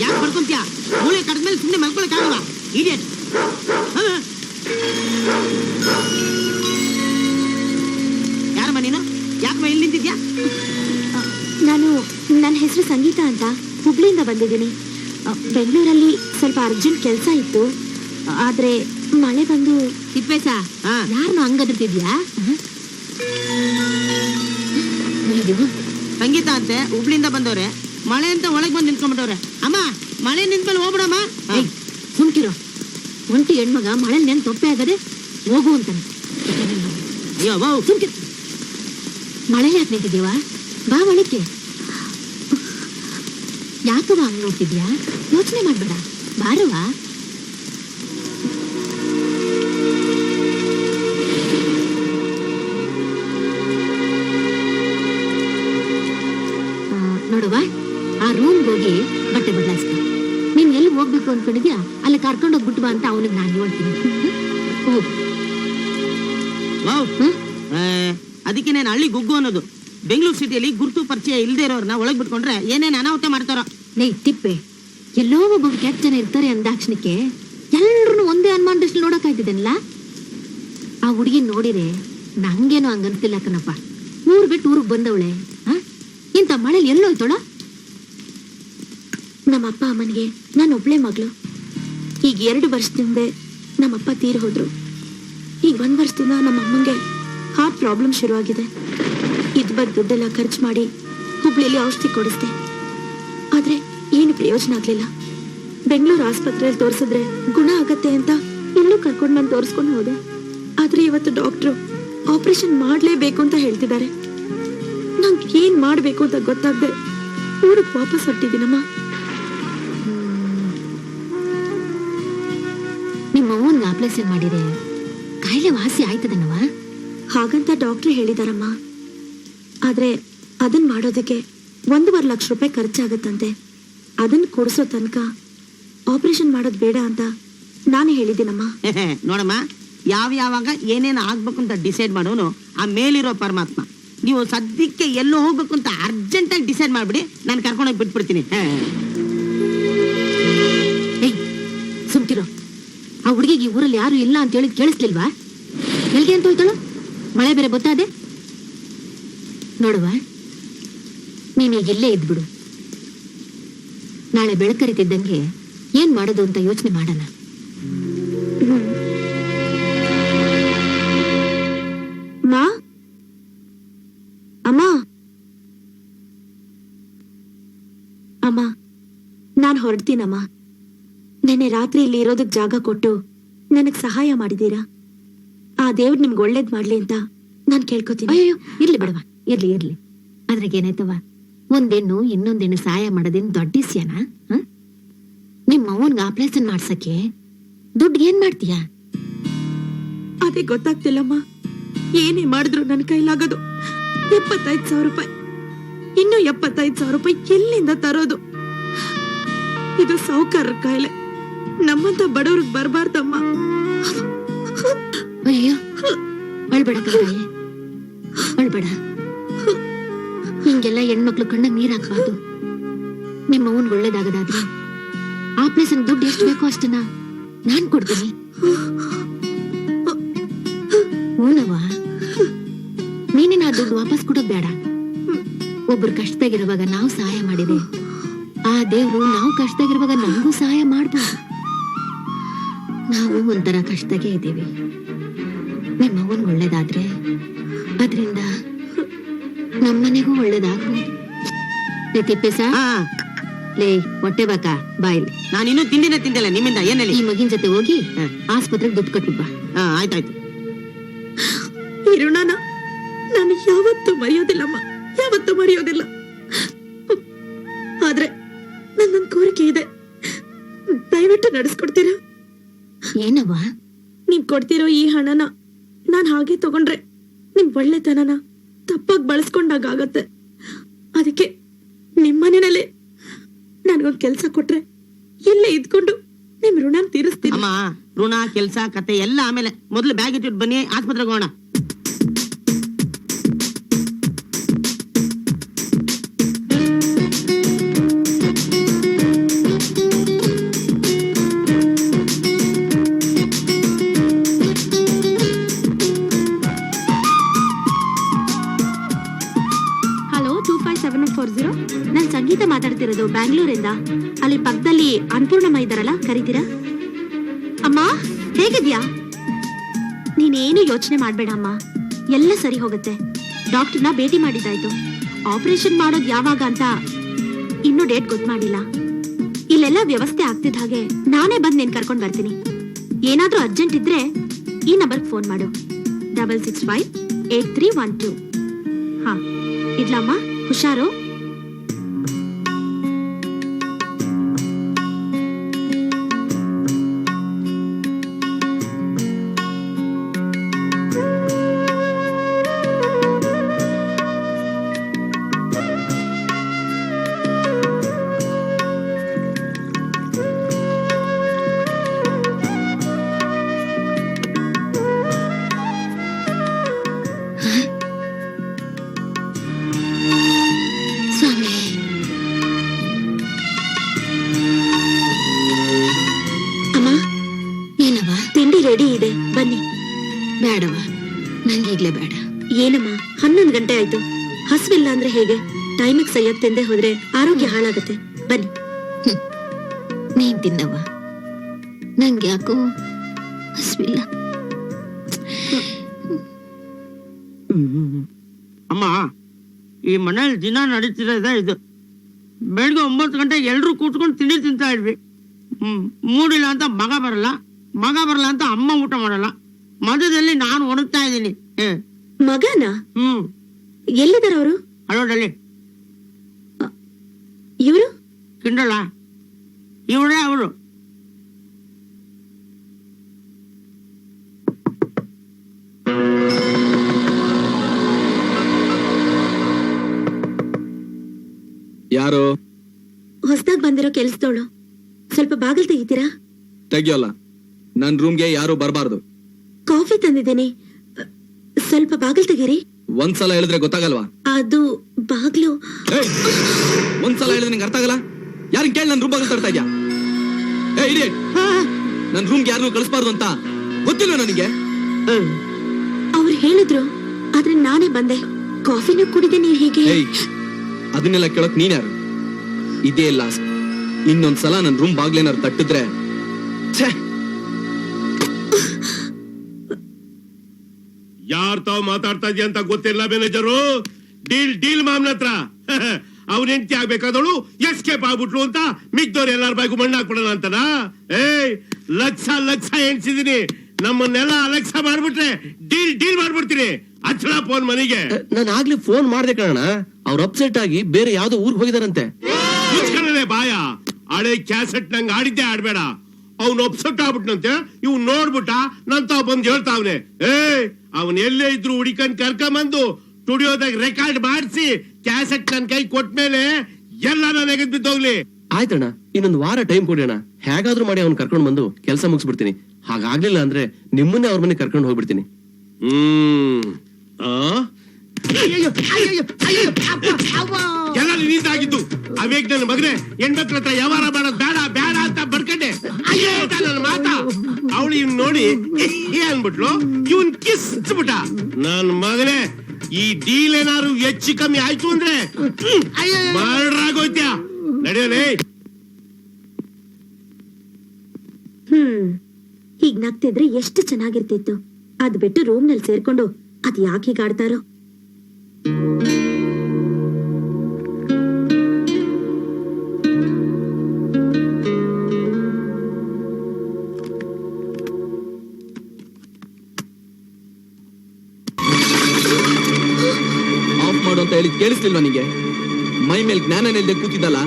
ಯಾಕೆ ಬಡ್ಕೊಂತೀಯ ಮೂಳೆ ಕಡ್ದ್ಮೇಲೆ ಸುಮ್ಮನೆ ಮಲ್ಕೊಳಕ್ಕಾಗಲ್ವಾ ಇಡಿಯಟ್ ಯಾರಮ್ಮ ನೀನು ಯಾಕಮ್ಮ ಇಲ್ಲಿ ನಿಂತಿದ್ಯಾ ನಾನು ನನ್ನ ಹೆಸರು ಸಂಗೀತ ಅಂತ ಹುಬ್ಳಿಯಿಂದ ಬಂದಿದ್ದೀನಿ ಬೆಂಗಳೂರಲ್ಲಿ ಸ್ವಲ್ಪ ಅರ್ಜೆಂಟ್ ಕೆಲಸ ಇತ್ತು. ಆದ್ರೆ ಮಳೆ ಬಂದು ತಿಪ್ಪೇಶ ಹಾ. ಯಾರನ್ನ ಹಂಗದಿರ್ತಿದ್ಯಾ ಸಂಗೀತ ಅಂತೆ ಹುಬ್ಳಿಂದ ಬಂದವ್ರೆ. ಮಳೆ ಅಂತ ಒಳಗೆ ಬಂದು ನಿಂತ್ಕೊಂಡ್ಬಿಟ್ಟವ್ರೆ. ಅಮ್ಮ ಮಳೆ ನಿಂತ್ಮೇಲೆ ಹೋಗ್ಬಿಡಮ್ಮ. ಸುಮ್ಕಿರೋ. ಒಂಟಿ ಹೆಣ್ಮಗ ಮಳೆ ನೆನ್ ತೊಪ್ಪೆ ಆಗದೆ ಹೋಗು ಅಂತಾನೆ. ಸುಮ್ಕಿರ್. ಮಳೆ ಯಾಕೆ ನಿಂತಿದ್ದೀವ ಬಾ ಒಳಕ್ಕೆ ಯಾಕವ ಹಂಗ್ ನೋಡ್ತಿದ್ಯಾ ಯೋಚನೆ ಮಾಡ್ಬೇಡ. ಬಾರವಾ ಹೋಗಿ ಬಟ್ಟೆ ಬದಲಾಯಿಸ್ತ ನೀನ್ ಎಲ್ಲಿ ಹೋಗ್ಬೇಕು ಅನ್ಕೊಂಡಿದ್ಯಾ? ಅಲ್ಲಿ ಕರ್ಕೊಂಡು ಹೋಗ್ಬಿಟ್ಟು ಬಾ ಅಂತ ಅವನಿಗೆ ನಾನು ಹೇಳ್ತೀನಿ? ಅದಕ್ಕೆ ನಾನು ಹಳ್ಳಿ ಗುಗ್ಗು ಅನ್ನೋದು. ಬೆಂಗಳೂರು ಸಿಟಿಯಲ್ಲಿ ಗುರುತು ಪರಿಚಯ ಇಲ್ಲದೆ ಇರೋರ್ನ ಒಳಗೆ ಬಿಟ್ಕೊಂಡ್ರೆ ಏನೇನು ಅನಾಹುತ ಮಾಡ್ತಾರೋ? ನೇ ತಿಪ್ಪೆ. ಎಲ್ಲೋ ಒಬ್ಬ ಕೆಟ್ಟ ಜನ ಇರ್ತಾರೆ ಅಂದಾಕ್ಷಣಕ್ಕೆ ಎಲ್ರು ಒಂದೇ ಅನುಮಾನ ದೃಷ್ಟಿ ಆಯ್ತಿದೆಲ್ಲ ಆ ಹುಡುಗಿ ನೋಡಿರೆ ನಂಗೇನೋ ಹಂಗಂತಿಲ್ಲ ಕಣಪ್ಪ. ಊರ್ ಬಿಟ್ಟು ಊರಿಗೆ ಬಂದವಳೆ? ಇಂಥ ಮಳೆಲಿ ಎಲ್ಲೋಯ್ತೋಳ? ನಮ್ಮ ಅಪ್ಪ ಅಮ್ಮನಿಗೆ, ನಾನು ಒಬ್ಳೆ ಮಗಳು. ಈಗ ಎರಡು ವರ್ಷದಿಂದ ನಮ್ಮಪ್ಪ ತೀರಿ ಹೋದ್ರು. ಈಗ ಒಂದ್ ವರ್ಷದಿಂದ ನಮ್ಮ ಅಮ್ಮಂಗೆ ಹಾರ್ಟ್ ಪ್ರಾಬ್ಲಮ್ ಶುರುವಾಗಿದೆ. ಇದ್ ಬಗ್ಗೆ ದುಡ್ಡೆಲ್ಲ ಖರ್ಚು ಮಾಡಿ ಹುಬ್ಳಿಯಲ್ಲಿ ಔಷಧಿ ಕೊಡಿಸ್ದೆ. ಆದ್ರೆ ಏನು ಪ್ರಯೋಜನ ಆಗ್ಲಿಲ್ಲ. ಬೆಂಗಳೂರು ಆಸ್ಪತ್ರೆಯಲ್ಲಿ ತೋರಿಸಿದ್ರೆ ಗುಣ ಆಗತ್ತೆ ಅಂತ ಇಲ್ಲೂ ಕರ್ಕೊಂಡು ನಾನು ತೋರಿಸ್ಕೊಂಡು ಹೋದೆ. ಆದ್ರೆ ಇವತ್ತು ಡಾಕ್ಟ್ರು ಆಪರೇಷನ್ ಮಾಡ್ಲೇಬೇಕು ಅಂತ ಹೇಳ್ತಿದ್ದಾರೆ. ನಂಗೆ ಏನ್ ಮಾಡ್ಬೇಕು ಅಂತ ಗೊತ್ತಾಗ್ದೆ ಊರಿಗೆ ವಾಪಸ್ ಹೊಟ್ಟಿದ್ದೀನಮ್ಮ ನಿಮ್ಮ ಅವ್ವನ್ಗೆ ಆಪರೇಷನ್ ಮಾಡಿದೆ. ಕಾಯಿಲೆ ವಾಸಿ ಆಯ್ತದನವ ಹಾಗಂತ ಡಾಕ್ಟ್ರ್ ಹೇಳಿದಾರಮ್ಮ. ಆದ್ರೆ ಅದನ್ ಮಾಡೋದಕ್ಕೆ ಒಂದೂವರೆ ಲಕ್ಷ ರೂಪಾಯಿ ಖರ್ಚಾಗತ್ತಂತೆ. ಅದನ್ ಕೊಡಿಸೋ ತನಕ ಆಪರೇಷನ್ ಮಾಡೋದು ಬೇಡ ಅಂತ ನಾನು ಹೇಳಿದ್ದೀನಮ್ಮ. ನೋಡಮ್ಮ ಯಾವ ಯಾವಾಗ ಏನೇನು ಆಗ್ಬೇಕು ಅಂತ ಡಿಸೈಡ್ ಮಾಡೋನು ಆ ಮೇಲಿರೋ ಪರಮಾತ್ಮ. ನೀವು ಸದ್ಯಕ್ಕೆ ಎಲ್ಲೋ ಹೋಗ್ಬೇಕು ಅಂತ ಅರ್ಜೆಂಟಾಗಿ ಡಿಸೈಡ್ ಮಾಡ್ಬಿಡಿ ನಾನು ಕರ್ಕೊಂಡೋಗಿ ಬಿಟ್ಬಿಡ್ತೀನಿ. ಆ ಹುಡುಗಿಗೆ ಊರಲ್ಲಿ ಯಾರು ಇಲ್ಲ ಅಂತ ಹೇಳಿದ್ ಕೇಳಿಸ್ಲಿಲ್ವಾ? ಎಲ್ಗೆ ಅಂತ ಹೋಯ್ತಳು ಮಳೆ ಬೇರೆ ಗೊತ್ತಾದೆ ನೋಡುವ. ನೀನೀಗ ಇಲ್ಲೇ ಇದ್ಬಿಡು. ನಾಳೆ ಬೆಳಕರಿತಿದ್ದಂಗೆ ಏನ್ ಮಾಡೋದು ಅಂತ ಯೋಚನೆ ಮಾಡೋಣ. ಮಾ? ಅಮ್ಮ? ಅಮ್ಮ, ನಾನು ಹೊರಡ್ತೀನಮ್ಮ. ನೆನ್ನೆ ರಾತ್ರಿ ಇಲ್ಲಿ ಇರೋದಕ್ಕೆ ಜಾಗ ಕೊಟ್ಟು ನನಗೆ ಸಹಾಯ ಮಾಡಿದೀರಾ ಆ ದೇವ್ರು ನಿಮ್ಗೆ ಒಳ್ಳೇದ್ ಮಾಡ್ಲಿ ಅಂತ ನಾನು ಕೇಳ್ಕೊತೀನಿ. ಅಯ್ಯೋ ಇರ್ಲಿ ಬಿಡವ ಇರ್ಲಿ ಇರ್ಲಿ. ಅದ್ರಾಗ ಏನಾಯ್ತವ ಒಂದೆಣ್ಣು ಇನ್ನೊಂದೆಣ್ಣು ಸಹಾಯ ಮಾಡೋದೇನು ದೊಡ್ಡ ವಿಷಯನ? ನಿಮ್ಮ ಅವನ್ಗೆ ಆಪರೇಷನ್ ಮಾಡ್ಸಕ್ಕೆ ದುಡ್ಡು ಏನ್ ಮಾಡ್ತೀಯ? ಅದೇ ಗೊತ್ತಾಗ್ತಿಲ್ಲಮ್ಮ. ಏನೇ ಮಾಡಿದ್ರು ನನ್ನ ಕೈಲಾಗೋದು ಎಪ್ಪತ್ತೈದು ಸಾವಿರ ರೂಪಾಯಿ. ಇನ್ನೂ ಎಪ್ಪತ್ತೈದು ಸಾವಿರ ರೂಪಾಯಿ ಎಲ್ಲಿಂದ ತರೋದು? ಇದು ಸಾಹುಕಾರರ ಕಾಯಿಲೆ. ನಮ್ಮಂತ ಬಡವ್ರಿಗೆ ಬರಬಾರ್ದಮ್ಮ. ಅಯ್ಯೋ ಅಳ್ಬೇಡ ಕಣಾಯಿ ಅಳ್ಬೇಡ ಹಿಂಗೆಲ್ಲ ಹೆಣ್ಮಕ್ಳು ಕಣ್ಣ ನೀರ್ ಹಾಕ್ಬಾರ್ದು ನಿಮ್ಮ ಅವನ್ ಒಳ್ಳೇದಾಗದಾದ್ರೆ ಆಪರೇಷನ್ ದುಡ್ಡು ಎಷ್ಟು ಬೇಕೋ ಅಷ್ಟನ್ನ ನಾನ್ ಕೊಡ್ತೀನಿ. ಹೂನವ್ವ ನೀನೇ ನಾ ದುಡ್ಡು ವಾಪಸ್ ಕೊಡೋದ್ ಬೇಡ. ಒಬ್ರು ಕಷ್ಟದಾಗಿರುವಾಗ ನಾವು ಸಹಾಯ ಮಾಡಿದೆ ಆ ದೇವ್ರು ನಾವು ಕಷ್ಟದಾಗಿರುವಾಗ ನಮಗೂ ಸಹಾಯ ಮಾಡ್ಬೋದು. ನಾವು ಒಂಥರ ಕಷ್ಟದಾಗೆ ಇದ್ದೀವಿ. ನಿಮ್ಮ ಮಗನ್ ಒಳ್ಳೇದಾದ್ರೆ ಅದರಿಂದ ನಮ್ಮನೆಗೂ ಒಳ್ಳೇದಾಗ್ಬೋದು. ಲೇ ತಿಪ್ಪೇಸ. ಹಾ. ಲೇ ಹೊಟ್ಟೆ ಬಾಕ. ಬಾಯ್ಲಿ ನಾನು ಇನ್ನೂ ತಿಂದಿನ ತಿಂದಿಲ್ಲ ನಿಮ್ಮಿಂದ ಏನಲ್ಲಿ? ಈ ಮಗಿನ ಜೊತೆ ಹೋಗಿ. ಆಸ್ಪತ್ರೆಗೆ ದುಡ್ಡು ಕಟ್ಟಿಬ್ಬ ಹಾ ಆಯ್ತಾಯ್ತು. ಇರುಣನ ನಾನು ಯಾವತ್ತೂ ಮರೆಯೋದಿಲ್ಲಮ್ಮ. ಯಾವತ್ತೂ ಮರೆಯೋದಿಲ್ಲ. ಆದ್ರೆ ನನ್ನ ಕೋರಿಕೆ ಇದೆ. ದಯವಿಟ್ಟು ನಡೆಸ್ಕೊಡ್ತೀರಾ? ಏನವ್ವ? ನೀವ್ ಕೊಡ್ತಿರೋ ಈ ಹಣನ ನಾನ್ ಹಾಗೆ ತಗೊಂಡ್ರೆ ನಿಮ್ ಒಳ್ಳೆತನನ ತಪ್ಪಾಗಿ ಬಳಸ್ಕೊಂಡಾಗತ್ತೆ ಅದಕ್ಕೆ ನಿಮ್ಮನೆಯಲ್ಲಿ ನನ್ಗೊಂದ್ ಕೆಲ್ಸ ಕೊಟ್ರೆ ಇಲ್ಲೇ ಇದ್ಕೊಂಡು ನಿಮ್ ಋಣ ತೀರಿಸ್ತೀನಿ. ಅಮ್ಮ ಋಣ ಕೆಲಸ ಕತೆ ಎಲ್ಲ ಆಮೇಲೆ ಮೊದಲು ಬ್ಯಾಗ್ ಇಟ್ಟಿಟ್ಟು ಬನ್ನಿ ಆಸ್ಪತ್ರೆಗೆ ಹೋಗೋಣ. ಸಂಗೀತ ಮಾತಾಡ್ತಿರೋದು ಬ್ಯಾಂಗ್ಳೂರಿಂದ. ಅಲ್ಲಿ ಪಕ್ಕದಲ್ಲಿ ಅನ್ನಪೂರ್ಣಮ್ಮ ಇದ್ದಾರಲ್ಲ, ಕರೀತೀರಾ? ಅಮ್ಮ, ಹೇಗಿದ್ಯಾ? ನೀನೇನು ಯೋಚನೆ ಮಾಡ್ಬೇಡ ಅಮ್ಮ. ಎಲ್ಲ ಸರಿ ಹೋಗುತ್ತೆ. ಡಾಕ್ಟರ್ನ ಭೇಟಿ ಮಾಡಿದ್ದಾಯ್ತು. ಆಪರೇಷನ್ ಮಾಡೋದು ಯಾವಾಗ ಅಂತ ಇನ್ನೂ ಡೇಟ್ ಗೊತ್ತು ಮಾಡಿಲ್ಲ ಇಲ್ಲೆಲ್ಲ ವ್ಯವಸ್ಥೆ ಆಗ್ತಿದ್ದ ಹಾಗೆ ನಾನೇ ಬಂದು ನೀನ್ ಕರ್ಕೊಂಡ್ ಬರ್ತೀನಿ. ಏನಾದ್ರೂ ಅರ್ಜೆಂಟ್ ಇದ್ರೆ ಈ ನಂಬರ್ಗೆ ಫೋನ್ ಮಾಡು. Double six five eight three one two. ಹಾ ಇಡ್ಲಮ್ಮ ಹುಷಾರು? ಹಸುವಿಲ್ಲ ಅಂದ್ರೆ ಹೇಗೆ? ಟೈಮಿಗೆ ಸರಿಯಾಗಿ ತಿಂದೆ ಹೋದ್ರೆ ಆರೋಗ್ಯ ಹಾಳಾಗುತ್ತೆ. ಬನ್ನಿ. ನೀನ್ ತಿನ್ನವ ನಂಗೆ ಯಾಕೋ ಹಸ್ವಿಲ್ಲ. ಅಮ್ಮ ಈ ಮನೇಲಿ ದಿನ ನಡೀತಿರೋದ ಇದು ಬೆಳಗ್ಗೆ ಒಂಬತ್ತು ಗಂಟೆಗೆ ಎಲ್ಲರೂ ಕೂತ್ಕೊಂಡು ತಿಂಡಿ ತಿಂತಾ ಇದ್ವಿ. ಹ್ಮ್ ಮೂಡಿಲ್ಲ ಅಂತ ಮಗ ಬರಲ್ಲ. ಮಗ ಬರಲ್ಲ ಅಂತ ಅಮ್ಮ ಊಟ ಮಾಡಲ್ಲ. ಮಧ್ಯದಲ್ಲಿ ನಾನು ಒಣಗ್ತಾ ಇದ್ದೀನಿ. ಮಗನ? ಹ್ಮ್. ಎಲ್ಲಿದಾರ ಅವರು? ಅಳೋಡಲ್ಲಿ ಇವರು? ಕಿಂಡಲ್ಲ ಇವಳೇ ಅವರು. ಯಾರು? ಹೊಸದಾಗಿ ಬಂದಿರೋ ಕೆಲ್ಸದವಳು. ಸ್ವಲ್ಪ ಬಾಗಿಲು ತೆಗಿತೀರಾ? ತೆಗಿಯೋಲ್ಲ. ನನ್ ರೂಮ್ಗೆ ಯಾರು ಬರಬಾರ್ದು. ಕಾಫಿ ತಂದಿದ್ದೀನಿ. ಸ್ವಲ್ಪ ಬಾಗಿಲು ತೆಗೀರಿ. ಒಂದ್ಸಲ ಹೇಳಿದ್ರೆ ಗೊತ್ತಾಗಲ್ವಾ? ಅದು ಬಾಗ್ಲು. ಏಯ್! ಒಂದ್ಸಲ ಹೇಳಿದ್ರೆ ನಿಂಗೆ ಅರ್ಥ ಆಗಲ್ಲ? ಯಾರನ್ ಕೇಳಿ ನನ್ ರೂಮ್ ಬಾಗಿಲು ತರ್ತಾ ಇದ್ಯಾ? ಏ ಇಡಿ ನನ್ ರೂಮ್ಗೆ ಯಾರನ್ನೂ ಕಳಿಸ್ಬಾರ್ದು ಅಂತ ಗೊತ್ತಿಲ್ಲ ನನಗೆ? ಅವ್ರು ಹೇಳಿದ್ರು ಆದ್ರೆ ನಾನೇ ಬಂದೆ. ಕಾಫಿನೂ ಕುಡಿದೆ ನೀವು ಹೀಗೆ? ಏಯ್ ಅದನ್ನೆಲ್ಲ ಕೇಳಕ್ ನೀನ್ ಯಾರು? ಇದೇ ಲಾಸ್ಟ್ ಇನ್ನೊಂದ್ಸಲ ನನ್ ರೂಮ್ ಬಾಗ್ಲೇನಾರು ತಟ್ಟಿದ್ರೆ ಛೇ! ಯಾರ್ ತಾವ್ ಮಾತಾಡ್ತಾ ಇದೆಯಾ ಅಂತ ಗೊತ್ತಿಲ್ಲ ಮ್ಯಾನೇಜರು ಡೀಲ್ ಡೀಲ್ ಮಾಮ್ನ ಹತ್ರ. ಅವ್ನ ಹೆಂಡತಿ ಆಗ್ಬೇಕಾದವಳು ಎಸ್ಕೇಪ್ ಆಗ್ಬಿಟ್ಲು ಅಂತ ಮಿಕ್ದವ್ರು ಎಲ್ಲಾರ ಬಾಯ್ಗೂ ಮಣ್ಣು ಹಾಕ್ಬಿಡೋಣ ಅಂತನಾ? ಏಯ್ ಲಕ್ಷ ಲಕ್ಷ ಎಣ್ಸಿದೀನಿ. ನಮ್ಮನ್ನೆಲ್ಲ ಅಲಕ್ಷ ಮಾಡ್ಬಿಟ್ರೆ ಡೀಲ್ ಡೀಲ್ ಮಾಡ್ಬಿಡ್ತೀನಿ. ಹಚ್ಚಳ ಫೋನ್ ಮನೆಗೆ. ನಾನು ಆಗ್ಲಿ ಫೋನ್ ಮಾಡ್ದೆ ಕಣ ಅವ್ರು ಅಪ್ಸೆಟ್ ಆಗಿ ಬೇರೆ ಯಾವ್ದೋ ಊರ್ಗ್ ಹೋಗಿದಾರಂತೆ. ಮುಚ್ಕೊಳ್ಳೆ ಬಾಯ. ಹಳೆ ಕ್ಯಾಸೆಟ್ ನಂಗೆ ಆಡಿದ್ದೆ ಆಡ್ಬೇಡ ಅವ್ನು ಅಪ್ಸೆಟ್ ಆಗ್ಬಿಟ್ನಂತೆ? ಇವ್ ನೋಡ್ಬಿಟ್ಟ ನಂತ ಬಂದ್ ಹೇಳ್ತಾವನೆ ಏ ಅವನ್ ಎಲ್ಲೇ ಇದ್ರು ಹುಡಿಕೊಂಡ್ ಕರ್ಕೊಂಬಂದು ಸ್ಟುಡಿಯೋದಾಗ ರೆಕಾರ್ಡ್ ಮಾಡಿಸಿ ಕ್ಯಾಸೆಟ್ ನನ್ ಕೈ ಕೊಟ್ಮೇಲೆ ಎಲ್ಲ ನಾನು ಎಗದ್ ಬಿದ್ದೋಗ್ಲಿ. ಆಯ್ತಣ್ಣ ಇನ್ನೊಂದು ವಾರ ಟೈಮ್ ಕೊಡಿ ಅಣ್ಣ. ಹೇಗಾದ್ರೂ ಮಾಡಿ ಅವ್ನ್ ಕರ್ಕೊಂಡ್ ಬಂದು ಕೆಲಸ ಮುಗಿಸ್ಬಿಡ್ತೀನಿ. ಹಾಗಾಗ್ಲಿಲ್ಲ ಅಂದ್ರೆ ನಿಮ್ಮನ್ನೇ ಅವ್ರ ಮನೆ ಕರ್ಕೊಂಡು ಹೋಗ್ಬಿಡ್ತೀನಿ. ಹ್ಮ್. ಆ? ಎಲ್ಲ ನಿಂತಾಗಿದ್ದು. ಅವೇಗ್ ನನ್ನ ಮಗನೇ ಹೆಣ್ಮಕ್ಳ ಹತ್ರ ವ್ಯವಹಾರ ಮಾಡೋದ್ ಬೇಡ. ನೋಡಿ. ಅನ್ಬಿಟ್ಲು ಇವನ್ ಕಿಸ್ಬಿಟ್ಟ ನನ್ ಮಗನೇ ಈ ಡೀಲ್ ಏನಾದ್ರು ಹೆಚ್ಚು ಕಮ್ಮಿ ಆಯ್ತು ಅಂದ್ರೆ ಮಾಡ್ರಾಗೋಯ್ತ್ಯಾ ನಡೆಯಲೇ ಹ್ಮ್. ಹೀಗ್ ನಗ್ತಿದ್ರೆ ಎಷ್ಟು ಚೆನ್ನಾಗಿರ್ತಿತ್ತು. ಅದ್ ಬಿಟ್ಟು ರೂಮ್ನಲ್ಲಿ ಸೇರ್ಕೊಂಡು ಅದ್ ಯಾಕೆ ಹೀಗಾಡ್ತಾರೋ ಕೇಳಿಸ್ಲಿಲ್ವಾ ನಿಂಗೆ? ಮೈ ಮೇಲೆ ಜ್ಞಾನ ನಿಲ್ದೆ ಕೂತಿದ್ದಲ್ಲ?